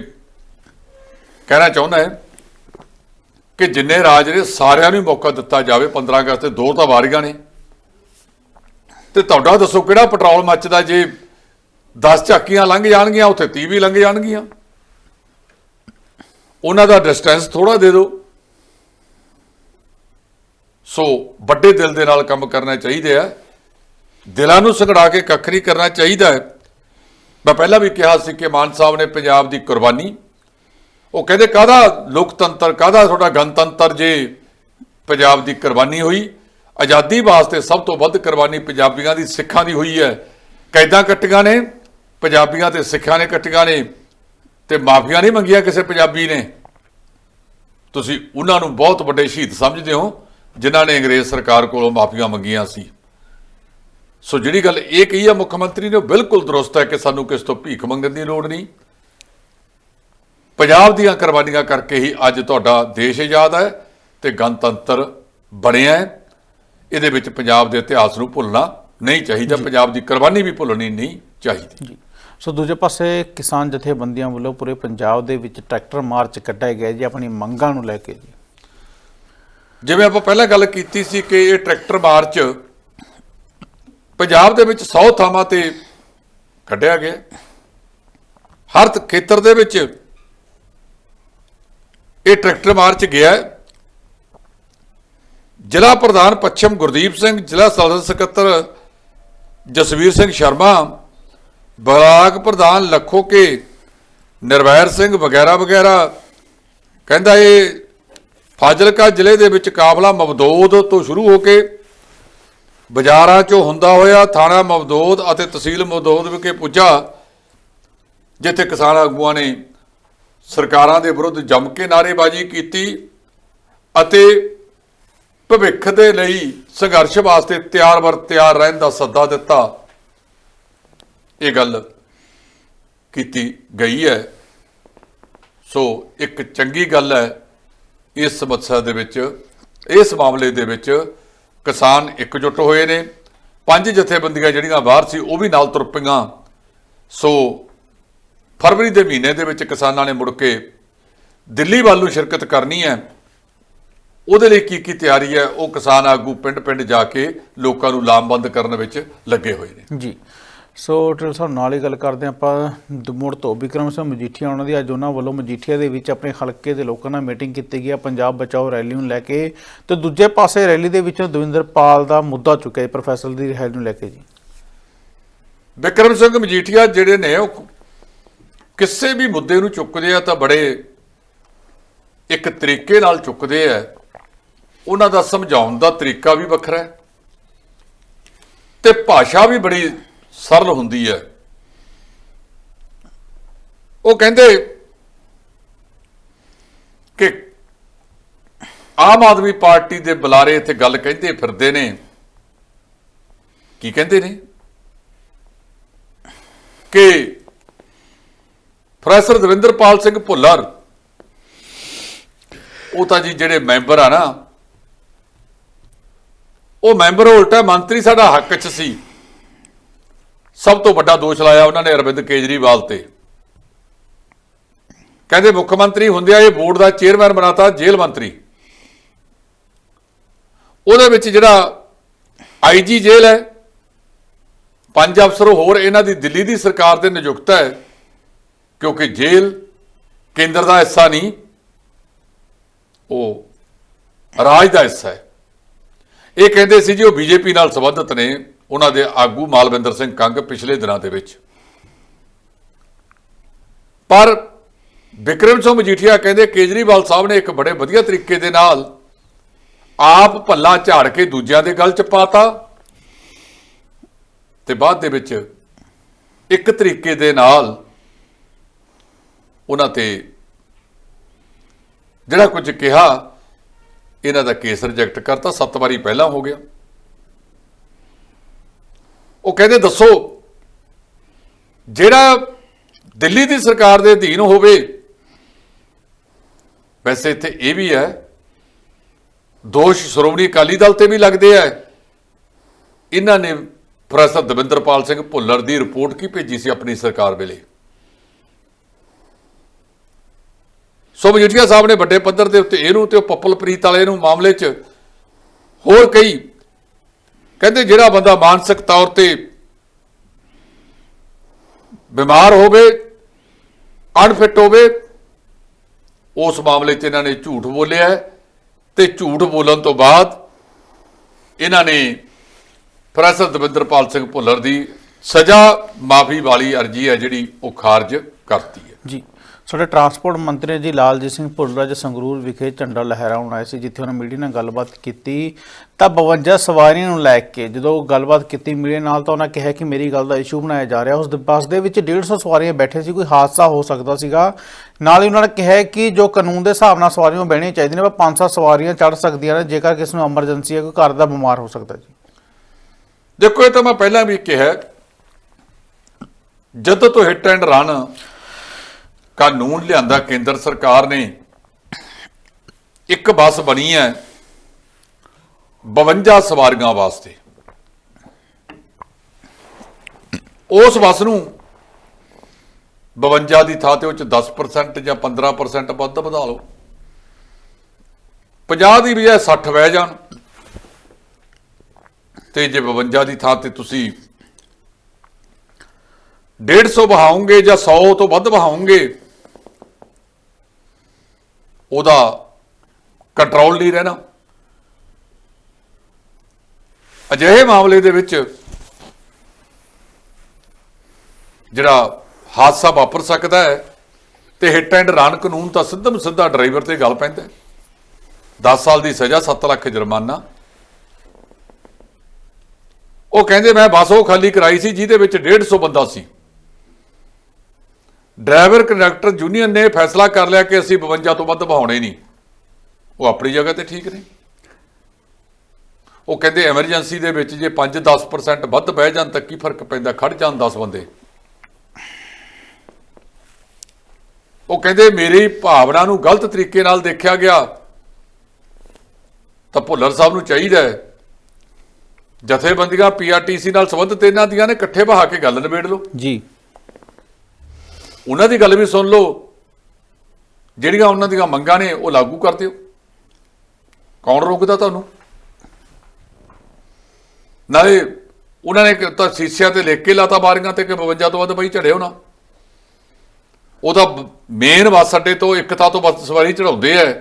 ਕਹਿਣਾ ਚਾਹੁੰਦਾ ਹੈ ਕਿ ਜਿੰਨੇ ਰਾਜ ਨੇ ਸਾਰਿਆਂ ਨੂੰ ਮੌਕਾ ਦਿੱਤਾ ਜਾਵੇ 15 ਅਗਸਤ ਤੇ ਦੋ ਤਾਂ ਵਾਰੀਆਂ ਨੇ। ਤੇ ਤੁਹਾਡਾ ਦੱਸੋ ਕਿਹੜਾ ਪੈਟਰੋਲ ਮੱਚਦਾ ਜੇ 10 ਝਾਕੀਆਂ ਲੰਘ ਜਾਣਗੀਆਂ, ਉੱਥੇ 30 ਵੀ ਲੰਘ ਜਾਣਗੀਆਂ? ਉਹਨਾਂ ਦਾ ਡਿਸਟੈਂਸ ਥੋੜਾ ਦੇ ਦਿਓ। ਸੋ ਵੱਡੇ ਦਿਲ ਦੇ ਨਾਲ ਕੰਮ ਕਰਨਾ ਚਾਹੀਦਾ ਹੈ। ਦਿਲਾਂ ਨੂੰ ਸੰਘੜਾ ਕੇ ਕੱਖ ਨਹੀਂ ਕਰਨਾ ਚਾਹੀਦਾ ਹੈ। ਮੈਂ ਪਹਿਲਾਂ ਵੀ ਕਿਹਾ ਸੀ ਕਿ ਮਾਨ ਸਾਹਿਬ ਨੇ ਪੰਜਾਬ ਦੀ ਕੁਰਬਾਨੀ। ਉਹ ਕਹਿੰਦੇ, ਕਾਹਦਾ ਲੋਕਤੰਤਰ, ਕਾਹਦਾ ਤੁਹਾਡਾ ਗਣਤੰਤਰ ਜੇ ਪੰਜਾਬ ਦੀ ਕੁਰਬਾਨੀ ਹੋਈ? ਆਜ਼ਾਦੀ ਵਾਸਤੇ ਸਭ ਤੋਂ ਵੱਧ ਕੁਰਬਾਨੀ ਪੰਜਾਬੀਆਂ ਦੀ ਸਿੱਖਾਂ ਦੀ ਹੋਈ ਹੈ। ਕੈਦਾਂ ਕੱਟੀਆਂ ਨੇ? ਪੰਜਾਬੀਆਂ ਤੇ ਸਿੱਖਾਂ ਨੇ ਕੱਟੀਆਂ ਨੇ ਤੇ ਮਾਫੀਆਂ ਨਹੀਂ ਮੰਗੀਆਂ ਕਿਸੇ ਪੰਜਾਬੀ ਨੇ। ਤੁਸੀਂ ਉਹਨਾਂ ਨੂੰ ਬਹੁਤ ਵੱਡੇ ਸ਼ਹੀਦ ਸਮਝਦੇ ਹੋ, ਜਿਨ੍ਹਾਂ ਨੇ ਅੰਗਰੇਜ਼ ਸਰਕਾਰ ਕੋਲੋਂ ਮਾਫੀਆਂ ਮੰਗੀਆਂ ਸੀ। ਸੋ ਜਿਹੜੀ ਗੱਲ ਇਹ ਕਹੀ ਆ ਮੁੱਖ ਮੰਤਰੀ ਨੇ, ਉਹ ਬਿਲਕੁਲ ਦਰੁਸਤ ਹੈ ਕਿ ਸਾਨੂੰ ਕਿਸ ਤੋਂ ਭੀਖ ਮੰਗਣ ਦੀ ਲੋੜ ਨਹੀਂ। ਪੰਜਾਬ ਦੀਆਂ ਕੁਰਬਾਨੀਆਂ ਕਰਕੇ ਹੀ ਅੱਜ ਤੁਹਾਡਾ ਦੇਸ਼ ਆਜ਼ਾਦ ਹੈ ਤੇ ਗਣਤੰਤਰ ਬਣਿਆ ਹੈ। ਇਹਦੇ ਵਿੱਚ ਪੰਜਾਬ ਦੇ ਇਤਿਹਾਸ ਨੂੰ ਭੁੱਲਣਾ ਨਹੀਂ ਚਾਹੀਦਾ ਪੰਜਾਬ ਦੀ ਕੁਰਬਾਨੀ ਵੀ ਭੁੱਲਣੀ ਨਹੀਂ ਚਾਹੀਦੀ। ਜੀ। ਸੋ ਦੂਜੇ ਪਾਸੇ ਕਿਸਾਨ ਜਥੇਬੰਦੀਆਂ ਵੱਲੋਂ ਪੂਰੇ ਪੰਜਾਬ ਦੇ ਵਿੱਚ ਟਰੈਕਟਰ ਮਾਰਚ ਕੱਢਿਆ ਗਿਆ ਜੀ ਆਪਣੀ ਮੰਗਾਂ ਨੂੰ ਲੈ ਕੇ ਜੀ। ਜਿਵੇਂ ਆਪਾਂ ਪਹਿਲਾਂ ਗੱਲ ਕੀਤੀ ਸੀ ਕਿ ਇਹ ਟਰੈਕਟਰ ਮਾਰਚ ਪੰਜਾਬ ਦੇ ਵਿੱਚ 100 ਥਾਵਾਂ ਤੇ ਕੱਢਿਆ ਗਿਆ। ਹਰ ਖੇਤਰ ਦੇ ਵਿੱਚ ਇਹ ਟਰੈਕਟਰ ਮਾਰਚ ਗਿਆ। ਹੈ। ਜ਼ਿਲ੍ਹਾ ਪ੍ਰਧਾਨ ਪੱਛਮ ਗੁਰਦੀਪ ਸਿੰਘ, ਜ਼ਿਲ੍ਹਾ ਸਾਧਨ ਸਕੱਤਰ ਜਸਵੀਰ ਸਿੰਘ ਸ਼ਰਮਾ, ਬਲਾਕ ਪ੍ਰਧਾਨ ਲੱਖੋ ਕੇ, ਨਿਰਵੈਰ ਸਿੰਘ ਵਗੈਰਾ ਵਗੈਰਾ। ਕਹਿੰਦਾ ਇਹ ਫਾਜ਼ਿਲਕਾ ਜ਼ਿਲ੍ਹੇ ਦੇ ਵਿੱਚ ਕਾਬਲਾ ਮਬਦੂਦ ਤੋਂ ਸ਼ੁਰੂ ਹੋ ਕੇ ਬਾਜ਼ਾਰਾਂ 'ਚੋਂ ਹੁੰਦਾ ਹੋਇਆ ਥਾਣਾ ਮਬਦੂਦ ਅਤੇ ਤਹਿਸੀਲ ਮਬਦੂਦ ਵਿਖੇ ਪੁੱਜਾ, ਜਿੱਥੇ ਕਿਸਾਨ ਆਗੂਆਂ ਨੇ ਸਰਕਾਰਾਂ ਦੇ ਵਿਰੁੱਧ ਜੰਮ ਕੇ ਨਾਅਰੇਬਾਜ਼ੀ ਕੀਤੀ ਅਤੇ ਭਵਿੱਖ ਦੇ ਲਈ ਸੰਘਰਸ਼ ਵਾਸਤੇ ਤਿਆਰ ਵਰ ਤਿਆਰ ਰਹਿਣ ਦਾ ਸੱਦਾ ਦਿੱਤਾ। ਇਹ ਗੱਲ ਕੀਤੀ ਗਈ ਹੈ। ਸੋ ਇੱਕ ਚੰਗੀ ਗੱਲ ਹੈ, ਇਸ ਸਮੱਸਿਆ ਦੇ ਵਿੱਚ, ਇਸ ਮਾਮਲੇ ਦੇ ਵਿੱਚ ਕਿਸਾਨ ਇਕਜੁੱਟ ਹੋਏ ਨੇ। ਪੰਜ ਜਥੇਬੰਦੀਆਂ ਜਿਹੜੀਆਂ ਬਾਹਰ ਸੀ, ਉਹ ਵੀ ਨਾਲ ਤੁਰ ਪਈਆਂ। ਸੋ ਫਰਵਰੀ ਦੇ ਮਹੀਨੇ ਦੇ ਵਿੱਚ ਕਿਸਾਨਾਂ ਨੇ ਮੁੜ ਕੇ ਦਿੱਲੀ ਵੱਲ ਨੂੰ ਸ਼ਿਰਕਤ ਕਰਨੀ ਹੈ। ਉਹਦੇ ਲਈ ਕੀ ਕੀ ਤਿਆਰੀ ਹੈ? ਉਹ ਕਿਸਾਨ ਆਗੂ ਪਿੰਡ-ਪਿੰਡ ਜਾ ਕੇ ਲੋਕਾਂ ਨੂੰ ਲਾਮਬੰਦ ਕਰਨ ਵਿੱਚ ਲੱਗੇ ਹੋਏ ਨੇ। ਜੀ। ਸੋ ਟਿਲ ਸਾਹਿਬ ਨਾਲ ਹੀ ਗੱਲ ਕਰਦੇ ਆਪਾਂ। ਮੁੜ ਤੋਂ ਵਿਕਰਮ ਸਿੰਘ ਮਜੀਠੀਆ ਉਹਨਾਂ ਦੀ। ਅੱਜ ਉਹਨਾਂ ਵੱਲੋਂ ਮਜੀਠੀਆ ਦੇ ਵਿੱਚ ਆਪਣੇ ਹਲਕੇ ਦੇ ਲੋਕਾਂ ਨਾਲ ਮੀਟਿੰਗ ਕੀਤੀ ਗਈ ਹੈ ਪੰਜਾਬ ਬਚਾਓ ਰੈਲੀ ਨੂੰ ਲੈ ਕੇ। ਤੇ ਦੂਜੇ ਪਾਸੇ ਰੈਲੀ ਦੇ ਵਿੱਚ ਦਵਿੰਦਰ ਪਾਲ ਦਾ ਮੁੱਦਾ ਚੁੱਕਿਆ ਹੈ ਪ੍ਰੋਫੈਸਰ ਦੀ ਰਿਹਾਈ ਨੂੰ ਲੈ ਕੇ ਜੀ। ਵਿਕਰਮ ਸਿੰਘ ਮਜੀਠੀਆ ਜਿਹੜੇ ਨੇ ਉਹ ਕਿਸੇ ਵੀ ਮੁੱਦੇ ਨੂੰ ਚੁੱਕਦੇ ਆ ਤਾਂ ਬੜੇ ਇੱਕ ਤਰੀਕੇ ਨਾਲ ਚੁੱਕਦੇ ਆ। ਉਹਨਾਂ ਦਾ ਸਮਝਾਉਣ ਦਾ ਤਰੀਕਾ ਵੀ ਵੱਖਰਾ ਹੈ। ਤੇ ਭਾਸ਼ਾ ਵੀ ਬੜੀ ਸਰਲ ਹੁੰਦੀ ਹੈ। ਉਹ ਕਹਿੰਦੇ ਕਿ ਆਮ ਆਦਮੀ ਪਾਰਟੀ ਦੇ ਬੁਲਾਰੇ ਇੱਥੇ ਗੱਲ ਕਹਿੰਦੇ ਫਿਰਦੇ ਨੇ। ਕੀ ਕਹਿੰਦੇ ਨੇ? ਕਿ ਪ੍ਰੋਫੈਸਰ ਦਵਿੰਦਰਪਾਲ ਸਿੰਘ ਭੁੱਲਰ, ਉਹ ਤਾਂ ਜੀ ਜਿਹੜੇ ਮੈਂਬਰ ਆ ਨਾ ਉਹ ਮੈਂਬਰ ਉਲਟਾ ਮੰਤਰੀ ਸਾਡਾ ਹੱਕ 'ਚ ਸੀ। ਸਭ ਤੋਂ ਵੱਡਾ ਦੋਸ਼ ਲਾਇਆ ਉਹਨਾਂ ਨੇ ਅਰਵਿੰਦ ਕੇਜਰੀਵਾਲ ਤੇ। ਕਹਿੰਦੇ ਮੁੱਖ ਮੰਤਰੀ ਹੁੰਦਿਆਂ ਇਹ ਬੋਰਡ ਦਾ ਚੇਅਰਮੈਨ ਬਣਾਤਾ ਜੇਲ੍ਹ ਮੰਤਰੀ। ਉਹਦੇ ਵਿੱਚ ਜਿਹੜਾ ਆਈਜੀ ਜੇਲ੍ਹ ਹੈ, ਪੰਜ ਅਫਸਰ ਹੋਰ ਇਹਨਾਂ ਦੀ ਦਿੱਲੀ ਦੀ ਸਰਕਾਰ ਦੇ ਨਿਯੁਕਤ ਹੈ, ਕਿਉਂਕਿ ਜੇਲ੍ਹ ਕੇਂਦਰ ਦਾ ਹਿੱਸਾ ਨਹੀਂ, ਉਹ ਰਾਜ ਦਾ ਹਿੱਸਾ ਹੈ। ਇਹ ਕਹਿੰਦੇ ਸੀ ਜੀ, ਉਹ ਬੀਜੇਪੀ ਨਾਲ ਸੰਬੰਧਿਤ ਨੇ, ਉਹਨਾਂ ਦੇ ਆਗੂ ਮਾਲਵਿੰਦਰ ਸਿੰਘ ਕੰਗ ਪਿਛਲੇ ਦਿਨਾਂ ਦੇ ਵਿੱਚ। ਪਰ ਵਿਕਰਮ ਸਿੰਘ ਮਜੀਠੀਆ ਕਹਿੰਦੇ, ਕੇਜਰੀਵਾਲ ਸਾਹਿਬ ਨੇ ਇੱਕ ਬੜੇ ਵਧੀਆ ਤਰੀਕੇ ਦੇ ਨਾਲ ਆਪ ਭੱਲਾ ਝਾੜ ਕੇ ਦੂਜਿਆਂ ਦੇ ਗਲ ਚ ਪਾਤਾ ਤੇ ਬਾਅਦ ਦੇ ਵਿੱਚ ਇੱਕ ਤਰੀਕੇ ਦੇ ਨਾਲ ਉਹਨਾਂ ਤੇ ਜਿਹੜਾ ਕੁਝ ਕਿਹਾ ਇਹਨਾਂ ਦਾ ਕੇਸ ਰਿਜੈਕਟ ਕਰਤਾ, ਸੱਤ ਵਾਰੀ ਪਹਿਲਾਂ ਹੋ ਗਿਆ। ਉਹ ਕਹਿੰਦੇ, ਦੱਸੋ, ਜਿਹੜਾ ਦਿੱਲੀ ਦੀ ਸਰਕਾਰ ਦੇ ਅਧੀਨ ਹੋਵੇ, ਵੈਸੇ ਇੱਥੇ ਇਹ ਵੀ ਹੈ, ਦੋਸ਼ ਸ਼੍ਰੋਮਣੀ ਅਕਾਲੀ ਦਲ ਤੇ ਵੀ ਲੱਗਦੇ ਆ। ਇਹਨਾਂ ਨੇ ਪ੍ਰੋਫੈਸਰ ਦਵਿੰਦਰਪਾਲ ਸਿੰਘ ਭੁੱਲਰ ਦੀ ਰਿਪੋਰਟ ਕੀ ਭੇਜੀ ਸੀ ਆਪਣੀ ਸਰਕਾਰ ਵੇਲੇ? ਸੋ ਮਜੀਠੀਆ ਸਾਹਿਬ ਨੇ ਵੱਡੇ ਪੱਧਰ ਦੇ ਉੱਤੇ ਇਹਨੂੰ ਤੇ ਉਹ ਪੱਪਲਪ੍ਰੀਤ ਵਾਲੇ ਨੂੰ ਮਾਮਲੇ 'ਚ ਹੋਰ ਕਈ ਕਹਿੰਦੇ ਜਿਹੜਾ ਬੰਦਾ ਮਾਨਸਿਕ ਤੌਰ ਤੇ ਬਿਮਾਰ ਹੋਵੇ ਅਨਫਿਟ ਹੋਵੇ, ਉਸ ਮਾਮਲੇ 'ਚ ਇਹਨਾਂ ਨੇ ਝੂਠ ਬੋਲਿਆ ਹੈ ਤੇ ਝੂਠ ਬੋਲਣ ਤੋਂ ਬਾਅਦ ਇਹਨਾਂ ਨੇ ਪ੍ਰੋਫੈਸਰ ਦਵਿੰਦਰਪਾਲ ਸਿੰਘ ਭੁੱਲਰ ਦੀ ਸਜ਼ਾ ਮਾਫੀ ਵਾਲੀ ਅਰਜੀ ਹੈ ਜਿਹੜੀ ਉਹ ਖਾਰਜ ਕਰਤੀ ਹੈ। ਜੀ। ਸਾਡੇ ਟਰਾਂਸਪੋਰਟ ਮੰਤਰੀ ਜੀ ਲਾਲਜੀਤ ਸਿੰਘ ਭੁੱਲਰ ਅੱਜ ਸੰਗਰੂਰ ਵਿਖੇ ਝੰਡਾ ਲਹਿਰਾਉਣ ਆਏ ਸੀ, ਜਿੱਥੇ ਉਹਨਾਂ ਮੀਡੀਆ ਨਾਲ ਗੱਲਬਾਤ ਕੀਤੀ। ਤਾਂ 52 ਸਵਾਰੀਆਂ ਨੂੰ ਲੈ ਕੇ ਜਦੋਂ ਗੱਲਬਾਤ ਕੀਤੀ ਮੀਡੀਆ ਨਾਲ ਤਾਂ ਉਹਨਾਂ ਕਿਹਾ ਕਿ ਮੇਰੀ ਗੱਲ ਦਾ ਇਸ਼ੂ ਬਣਾਇਆ ਜਾ ਰਿਹਾ। ਉਸ ਬੱਸ ਦੇ ਵਿੱਚ 150 ਸਵਾਰੀਆਂ ਬੈਠੇ ਸੀ, ਕੋਈ ਹਾਦਸਾ ਹੋ ਸਕਦਾ ਸੀਗਾ। ਨਾਲ ਹੀ ਉਹਨਾਂ ਨੇ ਕਿਹਾ ਕਿ ਜੋ ਕਾਨੂੰਨ ਦੇ ਹਿਸਾਬ ਨਾਲ ਸਵਾਰੀਆਂ ਬਹਿਣੀਆਂ ਚਾਹੀਦੀਆਂ ਨੇ, ਪਰ 500 ਸਵਾਰੀਆਂ ਚੜ ਸਕਦੀਆਂ ਨੇ, ਜੇਕਰ ਕਿਸੇ ਨੂੰ ਐਮਰਜੈਂਸੀ ਹੈ, ਕੋਈ ਘਰ ਦਾ ਬਿਮਾਰ ਹੋ ਸਕਦਾ ਜੀ। ਦੇਖੋ, ਇਹ ਤਾਂ ਮੈਂ ਪਹਿਲਾਂ ਵੀ ਕਿਹਾ, ਜਦੋਂ ਤੋਂ ਹਿੱਟ ਐਂਡ ਰਨ ਕਾਨੂੰਨ ਲਿਆਂਦਾ ਕੇਂਦਰ ਸਰਕਾਰ ਨੇ। ਇੱਕ ਬੱਸ ਬਣੀ ਹੈ 52 ਸਵਾਰੀਆਂ ਵਾਸਤੇ। ਉਸ ਬੱਸ ਨੂੰ 52 ਦੀ ਥਾਂ ਤੇ ਉਹ ਚ 10% ਜਾਂ 15% ਵੱਧ ਵਧਾ ਲਓ। 50 ਦੀ ਬਜਾਏ 60 ਬਹਿ ਜਾਣ। ਤੇ ਜੇ 52 ਦੀ ਥਾਂ ਤੇ ਤੁਸੀਂ 150 ਬਹਾਉਂਗੇ ਜਾਂ 100 ਤੋਂ ਵੱਧ ਬਹਾਉਂਗੇ ਉਹਦਾ ਕੰਟਰੋਲ ਨਹੀਂ ਰਹਿਣਾ। ਅਜਿਹੇ ਮਾਮਲੇ ਦੇ ਵਿੱਚ ਜਿਹੜਾ ਹਾਦਸਾ ਵਾਪਰ ਸਕਦਾ ਹੈ ਤੇ ਹਿੱਟ ਐਂਡ ਰਨ ਕਾਨੂੰਨ ਤਾਂ ਸਿੱਧਮ ਸਿੱਧਾ ਡਰਾਈਵਰ ਤੇ ਗੱਲ ਪੈਂਦਾ ਹੈ। 10 ਸਾਲ ਦੀ ਸਜ਼ਾ 7 ਲੱਖ ਜੁਰਮਾਨਾ। ਉਹ ਕਹਿੰਦੇ, ਮੈਂ ਬੱਸ ਉਹ ਖਾਲੀ ਕਰਾਈ ਸੀ ਜਿਹਦੇ ਵਿੱਚ 150 ਬੰਦਾ ਸੀ। ਡਰਾਈਵਰ ਕੰਡਕਟਰ ਯੂਨੀਅਨ ਨੇ ਫੈਸਲਾ ਕਰ ਲਿਆ ਕਿ ਅਸੀਂ 52 ਤੋਂ ਵੱਧ ਬਹਾਉਣੇ ਨਹੀਂ। ਉਹ ਆਪਣੀ ਜਗ੍ਹਾ ਤੇ ਠੀਕ ਨੇ। ਉਹ ਕਹਿੰਦੇ ਐਮਰਜੈਂਸੀ ਦੇ ਵਿੱਚ ਜੇ 5-10% ਵੱਧ ਬਹਿ ਜਾਣ ਤਾਂ ਕੀ ਫ਼ਰਕ ਪੈਂਦਾ? ਖੜ ਜਾਣ 10 ਬੰਦੇ। ਉਹ ਕਹਿੰਦੇ ਮੇਰੀ ਭਾਵਨਾ ਨੂੰ ਗਲਤ ਤਰੀਕੇ ਨਾਲ ਦੇਖਿਆ ਗਿਆ। ਤਾਂ ਭੁੱਲਰ ਸਾਹਿਬ ਨੂੰ ਚਾਹੀਦਾ ਹੈ। ਜਥੇਬੰਦੀਆਂ ਪੀਆਰਟੀਸੀ ਨਾਲ ਸੰਬੰਧਿਤ ਇਹਨਾਂ ਦੀਆਂ ਨੇ ਇਕੱਠੇ ਬਹਾ ਕੇ ਗੱਲ ਨਿਬੇੜ ਲਓ। ਜੀ। ਉਹਨਾਂ ਦੀ ਗੱਲ ਵੀ ਸੁਣ ਲਓ। ਜਿਹੜੀਆਂ ਉਹਨਾਂ ਦੀਆਂ ਮੰਗਾਂ ਨੇ, ਉਹ ਲਾਗੂ ਕਰ ਦਿਓ। ਕੌਣ ਰੋਕਦਾ ਤੁਹਾਨੂੰ? ਨਾਲੇ ਉਹਨਾਂ ਨੇ ਤਾਂ ਸੀਸਿਆਂ ਤੇ ਲਿਖ ਕੇ ਲਾਤਾ ਬਾਰੀਆਂ ਤੇ ਕਿ 52 ਤੋਂ ਵੱਧ ਬਈ ਝੜਿਓ ਨਾ। ਉਹਦਾ ਮੇਨ ਬੱਸ ਅੱਡੇ ਤੋਂ ਇੱਕ ਥਾਂ ਤੋਂ ਬੱਸ ਸਵਾਰੀ ਚੜਾਉਂਦੇ ਐ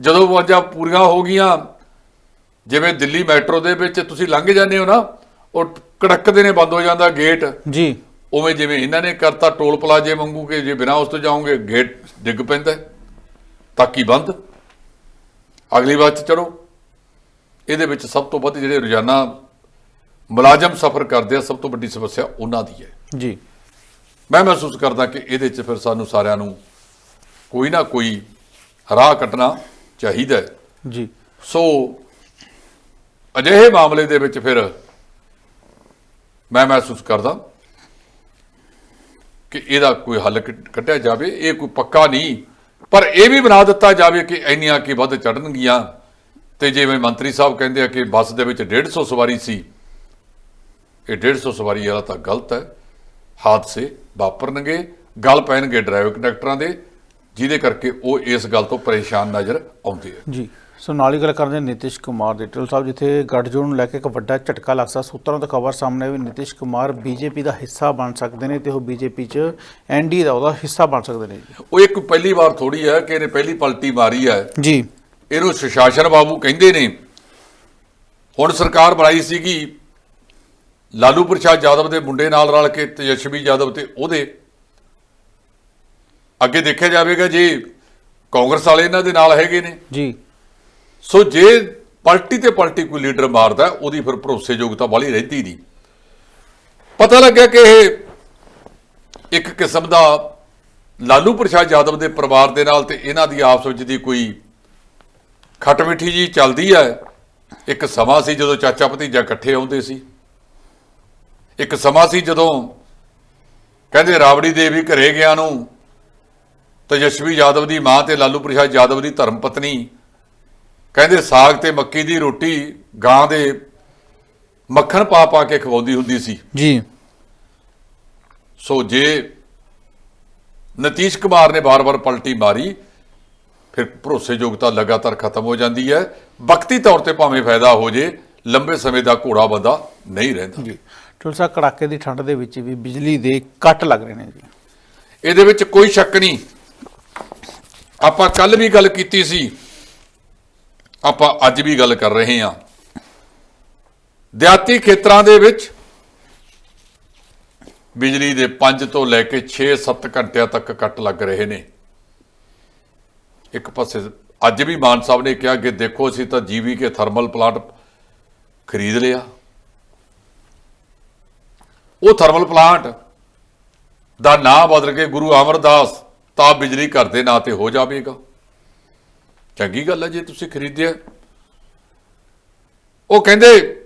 ਜਦੋਂ 52 ਪੂਰੀਆਂ ਹੋ ਗਈਆਂ, ਜਿਵੇਂ ਦਿੱਲੀ ਮੈਟਰੋ ਦੇ ਵਿੱਚ ਤੁਸੀਂ ਲੰਘ ਜਾਂਦੇ ਹੋ ਨਾ, ਉਹ ਕੜਕਦੇ ਨੇ, ਬੰਦ ਹੋ ਜਾਂਦਾ ਗੇਟ। ਜੀ। ਉਵੇਂ ਜਿਵੇਂ ਇਹਨਾਂ ਨੇ ਕਰਤਾ ਟੋਲ ਪਲਾਜੇ ਵਾਂਗੂ ਕਿ ਜੇ ਬਿਨਾਂ ਉਸ ਤੋਂ ਜਾਓਗੇ ਗੇਟ ਡਿੱਗ ਪੈਂਦਾ। ਤਾਕੀ ਬੰਦ। ਅਗਲੀ ਵਾਰ ਚ ਚੜੋ। ਇਹਦੇ ਵਿੱਚ ਸਭ ਤੋਂ ਵੱਧ ਜਿਹੜੇ ਰੋਜ਼ਾਨਾ ਮੁਲਾਜ਼ਮ ਸਫ਼ਰ ਕਰਦੇ ਆ ਸਭ ਤੋਂ ਵੱਡੀ ਸਮੱਸਿਆ ਉਹਨਾਂ ਦੀ ਹੈ। ਜੀ। ਮੈਂ ਮਹਿਸੂਸ ਕਰਦਾ ਕਿ ਇਹਦੇ 'ਚ ਫਿਰ ਸਾਨੂੰ ਸਾਰਿਆਂ ਨੂੰ ਕੋਈ ਨਾ ਕੋਈ ਰਾਹ ਕੱਟਣਾ ਚਾਹੀਦਾ ਹੈ। ਜੀ। ਸੋ ਅਜਿਹੇ ਮਾਮਲੇ ਦੇ ਵਿੱਚ ਫਿਰ ਮੈਂ ਮਹਿਸੂਸ ਕਰਦਾ ਕਿ ਇਹਦਾ ਕੋਈ ਹੱਲ ਕੱਢ- ਕੱਢਿਆ ਜਾਵੇ, ਇਹ ਕੋਈ ਪੱਕਾ ਨਹੀਂ। ਪਰ ਇਹ ਵੀ ਬਣਾ ਦਿੱਤਾ ਜਾਵੇ ਕਿ ਇੰਨੀਆਂ ਕਿ ਵੱਧ ਚੜਨਗੀਆਂ ਤੇ ਜਿਵੇਂ ਮੰਤਰੀ ਸਾਹਿਬ ਕਹਿੰਦੇ ਆ ਕਿ ਬੱਸ ਦੇ ਵਿੱਚ 150 ਸਵਾਰੀ ਸੀ, ਇਹ 150 ਸਵਾਰੀ ਵਾਲਾ ਤਾਂ ਗਲਤ ਹੈ। ਹਾਦਸੇ ਵਾਪਰਨਗੇ, ਗੱਲ ਪੈਣਗੇ ਡਰਾਈਵਰ ਕੰਡਕਟਰਾਂ ਦੇ, ਜਿਹਦੇ ਕਰਕੇ ਉਹ ਇਸ ਗੱਲ ਤੋਂ ਪਰੇਸ਼ਾਨ ਨਜ਼ਰ ਆਉਂਦੇ ਆ। ਜੀ। ਸੋ ਨਾਲ ਹੀ ਗੱਲ ਕਰਦੇ ਹਾਂ ਨਿਤਿਸ਼ ਕੁਮਾਰ ਦੀ। ਟਿਲ ਸਾਹਿਬ ਜਿੱਥੇ ਗੱਠਜੋੜ ਨੂੰ ਲੈ ਕੇ ਇੱਕ ਵੱਡਾ ਝਟਕਾ ਲੱਗਦਾ ਸੂਤਰਾਂ ਤੋਂ ਖਬਰ ਸਾਹਮਣੇ ਵੀ ਨਿਤਿਸ਼ ਕੁਮਾਰ ਬੀਜੇਪੀ ਦਾ ਹਿੱਸਾ ਬਣ ਸਕਦੇ ਨੇ ਤੇ ਉਹ ਬੀਜੇਪੀ 'ਚ ਐਨਡੀ ਦਾ ਉਹਦਾ ਹਿੱਸਾ ਬਣ ਸਕਦੇ ਨੇ। ਉਹ ਇੱਕ ਪਹਿਲੀ ਵਾਰ ਥੋੜੀ ਹੈ ਕਿ ਇਹਨੇ ਪਹਿਲੀ ਪਲਟੀ ਮਾਰੀ ਹੈ। ਜੀ। ਇਹਨੂੰ ਸੁਸ਼ਾਸਨ ਬਾਬੂ ਕਹਿੰਦੇ ਨੇ। ਹੁਣ ਸਰਕਾਰ ਬਣਾਈ ਸੀਗੀ ਲਾਲੂ ਪ੍ਰਸ਼ਾਦ ਯਾਦਵ ਦੇ ਮੁੰਡੇ ਨਾਲ ਰਲ ਕੇ ਤੇਜਸਵੀ ਯਾਦਵ ਤੇ ਉਹਦੇ। ਅੱਗੇ ਦੇਖਿਆ ਜਾਵੇਗਾ ਜੇ ਕਾਂਗਰਸ ਵਾਲੇ ਇਹਨਾਂ ਦੇ ਨਾਲ ਹੈਗੇ ਨੇ। ਜੀ। ਸੋ ਜੇ ਪਲਟੀ ਤੇ ਪਲਟੀ ਕੋਈ ਲੀਡਰ ਮਾਰਦਾ, ਉਹਦੀ ਫਿਰ ਭਰੋਸੇਯੋਗਤਾ ਵਾਲੀ ਰਹਿੰਦੀ ਨਹੀਂ। ਪਤਾ ਲੱਗਿਆ ਕਿ ਇਹ ਇੱਕ ਕਿਸਮ ਦਾ ਲਾਲੂ ਪ੍ਰਸ਼ਾਦ ਯਾਦਵ ਦੇ ਪਰਿਵਾਰ ਦੇ ਨਾਲ ਤੇ ਇਹਨਾਂ ਦੀ ਆਪਸ ਵਿੱਚ ਦੀ ਕੋਈ ਖਟਮਿੱਠੀ ਜੀ ਚੱਲਦੀ ਹੈ। ਇੱਕ ਸਮਾਂ ਸੀ ਜਦੋਂ ਚਾਚਾ ਭਤੀਜਾ ਇਕੱਠੇ ਆਉਂਦੇ ਸੀ। ਇੱਕ ਸਮਾਂ ਸੀ ਜਦੋਂ ਕਹਿੰਦੇ ਰਾਵੜੀ ਦੇਵੀ ਘਰੇ ਗਿਆ ਨੂੰ, ਤੇਜਸਵੀ ਯਾਦਵ ਦੀ ਮਾਂ ਤੇ ਲਾਲੂ ਪ੍ਰਸ਼ਾਦ ਯਾਦਵ ਦੀ ਧਰਮ ਪਤਨੀ ਕਹਿੰਦੇ ਸਾਗ ਤੇ ਮੱਕੀ ਦੀ ਰੋਟੀ ਗਾਂ ਦੇ ਮੱਖਣ ਪਾ ਪਾ ਕੇ ਖਵਾਉਂਦੀ ਹੁੰਦੀ ਸੀ। ਜੀ। ਸੋ ਜੇ ਨਤੀਸ਼ ਕੁਮਾਰ ਨੇ ਬਾਰ-ਬਾਰ ਪਲਟੀ ਮਾਰੀ ਫਿਰ ਭਰੋਸੇਯੋਗਤਾ ਲਗਾਤਾਰ ਖਤਮ ਹੋ ਜਾਂਦੀ ਹੈ। ਵਕਤੀ ਤੌਰ ਤੇ ਭਾਵੇਂ ਫਾਇਦਾ ਹੋ ਜੇ ਲੰਬੇ ਸਮੇਂ ਦਾ ਘੋੜਾ ਬੰਦਾ ਨਹੀਂ ਰਹਿੰਦਾ। ਜੀ। ਟਿਲ ਸਾਹਿਬ ਕੜਾਕੇ ਦੀ ਠੰਡ ਦੇ ਵਿੱਚ ਵੀ ਬਿਜਲੀ ਦੇ ਕੱਟ ਲੱਗ ਰਹੇ ਨੇ ਜੀ। ਇਹਦੇ ਵਿੱਚ ਕੋਈ ਸ਼ੱਕ ਨਹੀਂ। ਆਪਾਂ ਕੱਲ ਵੀ ਗੱਲ ਕੀਤੀ ਸੀ ਆਪਾਂ ਅੱਜ ਵੀ ਗੱਲ ਕਰ ਰਹੇ ਹਾਂ। ਦਿਹਾਤੀ ਖੇਤਰਾਂ ਦੇ ਵਿੱਚ ਬਿਜਲੀ ਦੇ 5 ਤੋਂ ਲੈ ਕੇ 6-7 ਘੰਟਿਆਂ ਤੱਕ ਕੱਟ ਲੱਗ ਰਹੇ ਨੇ। ਇੱਕ ਪਾਸੇ ਅੱਜ ਵੀ ਮਾਨ ਸਾਹਿਬ ਨੇ ਕਿਹਾ ਕਿ ਦੇਖੋ ਅਸੀਂ ਤਾਂ ਜੀਵੀ ਕੇ ਥਰਮਲ ਪਲਾਂਟ ਖਰੀਦ ਲਿਆ। ਉਹ ਥਰਮਲ ਪਲਾਂਟ ਦਾ ਨਾਂ ਬਦਲ ਕੇ ਗੁਰੂ ਅਮਰਦਾਸ ਤਾਂ ਬਿਜਲੀ ਘਰ ਦੇ ਨਾਂ ਤੇ ਹੋ ਜਾਵੇਗਾ। ਚੰਗੀ ਗੱਲ ਹੈ ਜੇ ਤੁਸੀਂ ਖਰੀਦਿਆ। ਉਹ ਕਹਿੰਦੇ,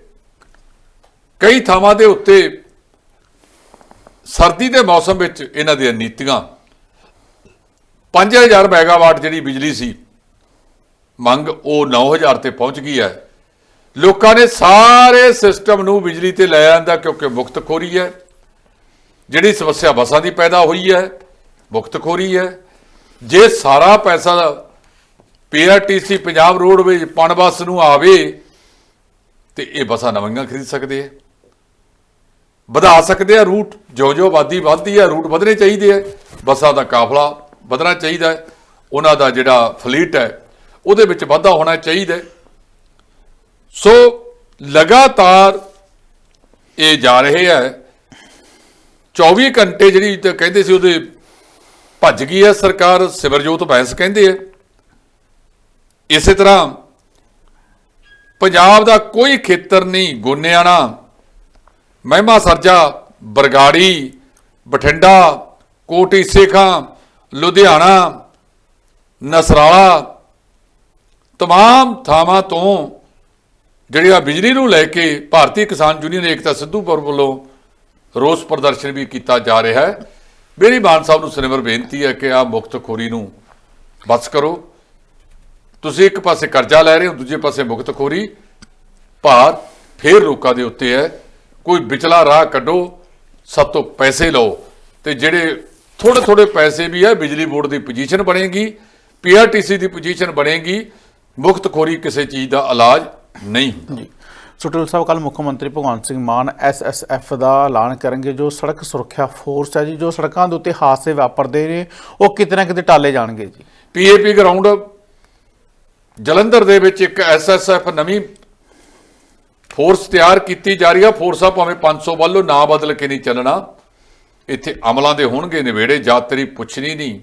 ਕਈ ਥਾਵਾਂ ਦੇ ਉੱਤੇ ਸਰਦੀ ਦੇ ਮੌਸਮ ਵਿੱਚ ਇਹਨਾਂ ਦੀਆਂ ਨੀਤੀਆਂ। 5000 ਮੈਗਾਵਾਟ ਜਿਹੜੀ ਬਿਜਲੀ ਸੀ, ਮੰਗ ਉਹ 9000 ਤੇ ਪਹੁੰਚ ਗਈ ਹੈ। ਲੋਕਾਂ ਨੇ ਸਾਰੇ ਸਿਸਟਮ ਨੂੰ ਬਿਜਲੀ ਤੇ ਲੈ ਆਂਦਾ ਕਿਉਂਕਿ ਮੁਕਤਖੋਰੀ ਹੈ। ਜਿਹੜੀ ਸਮੱਸਿਆ ਬੱਸਾਂ ਦੀ ਪੈਦਾ ਹੋਈ ਹੈ, ਮੁਕਤਖੋਰੀ ਹੈ। ਜੇ ਸਾਰਾ ਪੈਸਾ ਪੀਆਰਟੀਸੀ ਪੰਜਾਬ ਰੋਡਵੇਜ ਪਣ ਬੱਸ ਨੂੰ ਆਵੇ ਤੇ ਇਹ ਬੱਸਾਂ ਨਵੀਆਂ ਖਰੀਦ ਸਕਦੇ ਆ। ਵਧਾ ਸਕਦੇ ਆ ਰੂਟ, ਜੋ ਜੋ ਆਬਾਦੀ ਵੱਧਦੀ ਹੈ ਰੂਟ ਵਧਣੇ ਚਾਹੀਦੇ ਆ। ਬੱਸਾਂ ਦਾ ਕਾਫਲਾ ਵਧਣਾ ਚਾਹੀਦਾ ਹੈ। ਉਹਨਾਂ ਦਾ ਜਿਹੜਾ ਫਲੀਟ ਹੈ, ਉਹਦੇ ਵਿੱਚ ਵਾਧਾ ਹੋਣਾ ਚਾਹੀਦਾ ਸੋ ਲਗਾਤਾਰ ਇਹ ਜਾ ਰਹੇ ਹੈ 24 ਘੰਟੇ ਜਿਹੜੀ ਤੇ ਕਹਿੰਦੇ ਸੀ ਉਹਦੇ ਭੱਜ ਗਈ ਹੈ ਸਰਕਾਰ, ਸਿਵਰਜੋਤ ਬੈਂਸ ਕਹਿੰਦੇ ਆ। ਇਸੇ ਤਰ੍ਹਾਂ ਪੰਜਾਬ ਦਾ ਕੋਈ ਖੇਤਰ ਨਹੀਂ ਗੋਨਿਆਣਾ ਮਹਿਮਾ ਸਰਜਾ ਬਰਗਾੜੀ ਬਠਿੰਡਾ ਕੋਟੀ ਸੇਖਾਂ ਲੁਧਿਆਣਾ ਨਸਰਾਲਾ तमाम ਥਾਵਾਂ ਤੋਂ ਜਿਹੜੀਆਂ ਬਿਜਲੀ ਨੂੰ ਲੈ ਕੇ ਭਾਰਤੀ ਕਿਸਾਨ ਯੂਨੀਅਨ ਏਕਤਾ ਸਿੱਧੂਪੁਰ ਵੱਲੋਂ ਰੋਸ ਪ੍ਰਦਰਸ਼ਨ ਵੀ ਕੀਤਾ ਜਾ ਰਿਹਾ ਹੈ ਮੇਰੀ ਮਾਨ ਸਾਹਿਬ ਨੂੰ ਸਿਨੇਮਰ ਬੇਨਤੀ ਹੈ ਕਿ ਆ ਮੁਕਤਖੋਰੀ ਨੂੰ ਬਸ ਕਰੋ ਤੁਸੀਂ ਇੱਕ ਪਾਸੇ ਕਰਜ਼ਾ ਲੈ ਰਹੇ ਹੋ ਦੂਜੇ ਪਾਸੇ ਮੁਕਤਖੋਰੀ। ਭਾਰ ਫੇਰ ਲੋਕਾਂ ਦੇ ਉੱਤੇ ਹੈ। ਕੋਈ ਵਿਚਲਾ ਰਾਹ ਕੱਢੋ ਸਭ ਤੋਂ ਪੈਸੇ ਲਓ। ਤੇ ਜਿਹੜੇ ਥੋੜੇ ਥੋੜੇ ਪੈਸੇ ਵੀ ਹੈ ਬਿਜਲੀ ਬੋਰਡ ਦੀ ਪੋਜੀਸ਼ਨ ਬਣੇਗੀ ਪੀਆਰਟੀਸੀ ਦੀ ਪੋਜੀਸ਼ਨ ਬਣੇਗੀ ਮੁਕਤਖੋਰੀ ਕਿਸੇ ਚੀਜ਼ ਦਾ ਇਲਾਜ ਨਹੀਂ ਹੁੰਦਾ। ਸੁਟਲ ਸਾਹਿਬ ਕੱਲ ਮੁੱਖ ਮੰਤਰੀ ਭਗਵੰਤ ਸਿੰਘ ਮਾਨ ਐਸਐਸਐਫ ਦਾ ਐਲਾਨ ਕਰਨਗੇ ਜੋ ਸੜਕ ਸੁਰੱਖਿਆ ਫੋਰਸ ਹੈ ਜੀ ਜੋ ਸੜਕਾਂ ਦੇ ਉੱਤੇ ਹਾਦਸੇ ਵਾਪਰਦੇ ਨੇ ਉਹ ਕਿਤੇ ਨਾ ਕਿਤੇ ਟਾਲੇ ਜਾਣਗੇ ਜੀ। ਪੀਏਪੀ ਗਰਾਊਂਡ ਜਲੰਧਰ ਦੇ ਵਿੱਚ ਇੱਕ ਐਸਐਸਐਫ ਨਵੀਂ ਫੋਰਸ ਤਿਆਰ ਕੀਤੀ ਜਾ ਰਹੀ ਹੈ ਫੋਰਸਾਂ ਭਾਵੇਂ 500 ਵੱਲੋਂ, ਨਾ ਬਦਲ ਕੇ ਨਹੀਂ ਚੱਲਣਾ। ਇੱਥੇ ਅਮਲਾਂ ਦੇ ਹੋਣਗੇ ਨਵੇੜੇ ਜਾਤ ਤੇਰੀ ਪੁੱਛਣੀ ਨਹੀਂ।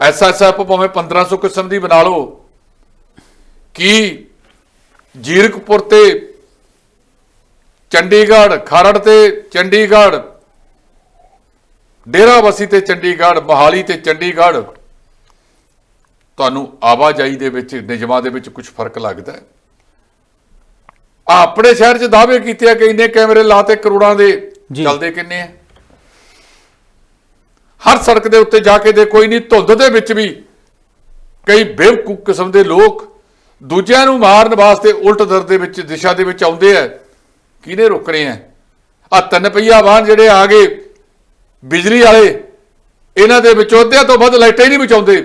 ਐਸਐਸਐਫ ਭਾਵੇਂ 1500 ਕਿਸਮ ਦੀ ਬਣਾ ਲਓ। ਕੀ ਜੀਰਕਪੁਰ ਤੇ ਚੰਡੀਗੜ੍ਹ, ਖਰੜ ਤੇ ਚੰਡੀਗੜ੍ਹ, ਡੇਰਾਬੱਸੀ ਤੇ ਚੰਡੀਗੜ੍ਹ, ਮੋਹਾਲੀ ਤੇ ਚੰਡੀਗੜ੍ਹ ਤੁਹਾਨੂੰ ਆਵਾਜਾਈ ਦੇ ਵਿੱਚ ਨਿਯਮਾਂ ਦੇ ਵਿੱਚ ਕੁਝ ਫ਼ਰਕ ਲੱਗਦਾ ਹੈ? ਆਪਣੇ ਸ਼ਹਿਰ 'ਚ ਦਾਅਵੇ ਕੀਤੇ ਆ ਕਿ ਇੰਨੇ ਕੈਮਰੇ ਲਾਤੇ ਕਰੋੜਾਂ ਦੇ। ਚੱਲਦੇ ਕਿੰਨੇ ਆ? ਹਰ ਸੜਕ ਦੇ ਉੱਤੇ ਜਾ ਕੇ ਦੇਖੋ ਇੰਨੀ ਧੁੰਦ ਦੇ ਵਿੱਚ ਵੀ ਕਈ ਬੇਵਕੂਫ ਕਿਸਮ ਦੇ ਲੋਕ ਦੂਜਿਆਂ ਨੂੰ ਮਾਰਨ ਵਾਸਤੇ ਉਲਟ ਦਰ ਦੇ ਵਿੱਚ ਦਿਸ਼ਾ ਦੇ ਵਿੱਚ ਆਉਂਦੇ ਆ। ਕਿਹਨੇ ਰੋਕਣੇ ਆ? ਆ ਤਿੰਨ ਪਹੀਆ ਵਾਹਨ ਜਿਹੜੇ ਆ ਗਏ ਬਿਜਲੀ ਵਾਲੇ ਇਹਨਾਂ ਦੇ ਵਿੱਚੋਂ ਅੱਧਿਆਂ ਤੋਂ ਵੱਧ ਲਾਈਟਾਂ ਹੀ ਨਹੀਂ ਬਚਾਉਂਦੇ।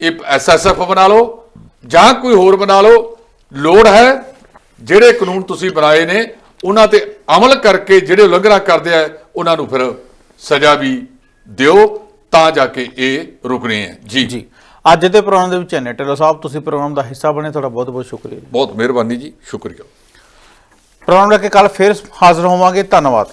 ਇਹ ਐਸਐਸਐਫ ਬਣਾ ਲਓ ਜਾਂ ਕੋਈ ਹੋਰ ਬਣਾ ਲਓ ਲੋੜ ਹੈ ਜਿਹੜੇ ਕਾਨੂੰਨ ਤੁਸੀਂ ਬਣਾਏ ਨੇ ਉਹਨਾਂ ਤੇ ਅਮਲ ਕਰਕੇ ਜਿਹੜੇ ਉਲੰਘਣਾ ਕਰਦੇ ਆ ਉਹਨਾਂ ਨੂੰ ਫਿਰ ਸਜ਼ਾ ਵੀ ਦਿਓ ਤਾਂ ਜਾ ਕੇ ਇਹ ਰੁਕਣੇ ਆ। ਜੀ। ਜੀ। ਅੱਜ ਦੇ ਪ੍ਰੋਗਰਾਮ ਦੇ ਵਿੱਚ ਐਨੇ ਢਿੱਲੋਂ ਸਾਹਿਬ ਤੁਸੀਂ ਪ੍ਰੋਗਰਾਮ ਦਾ ਹਿੱਸਾ ਬਣੇ ਤੁਹਾਡਾ ਬਹੁਤ ਬਹੁਤ ਸ਼ੁਕਰੀਆ ਬਹੁਤ ਮਿਹਰਬਾਨੀ ਜੀ ਸ਼ੁਕਰੀਆ। ਪ੍ਰੋਗਰਾਮ ਲੈ ਕੇ ਕੱਲ ਫੇਰ ਹਾਜ਼ਰ ਹੋਵਾਂਗੇ ਧੰਨਵਾਦ।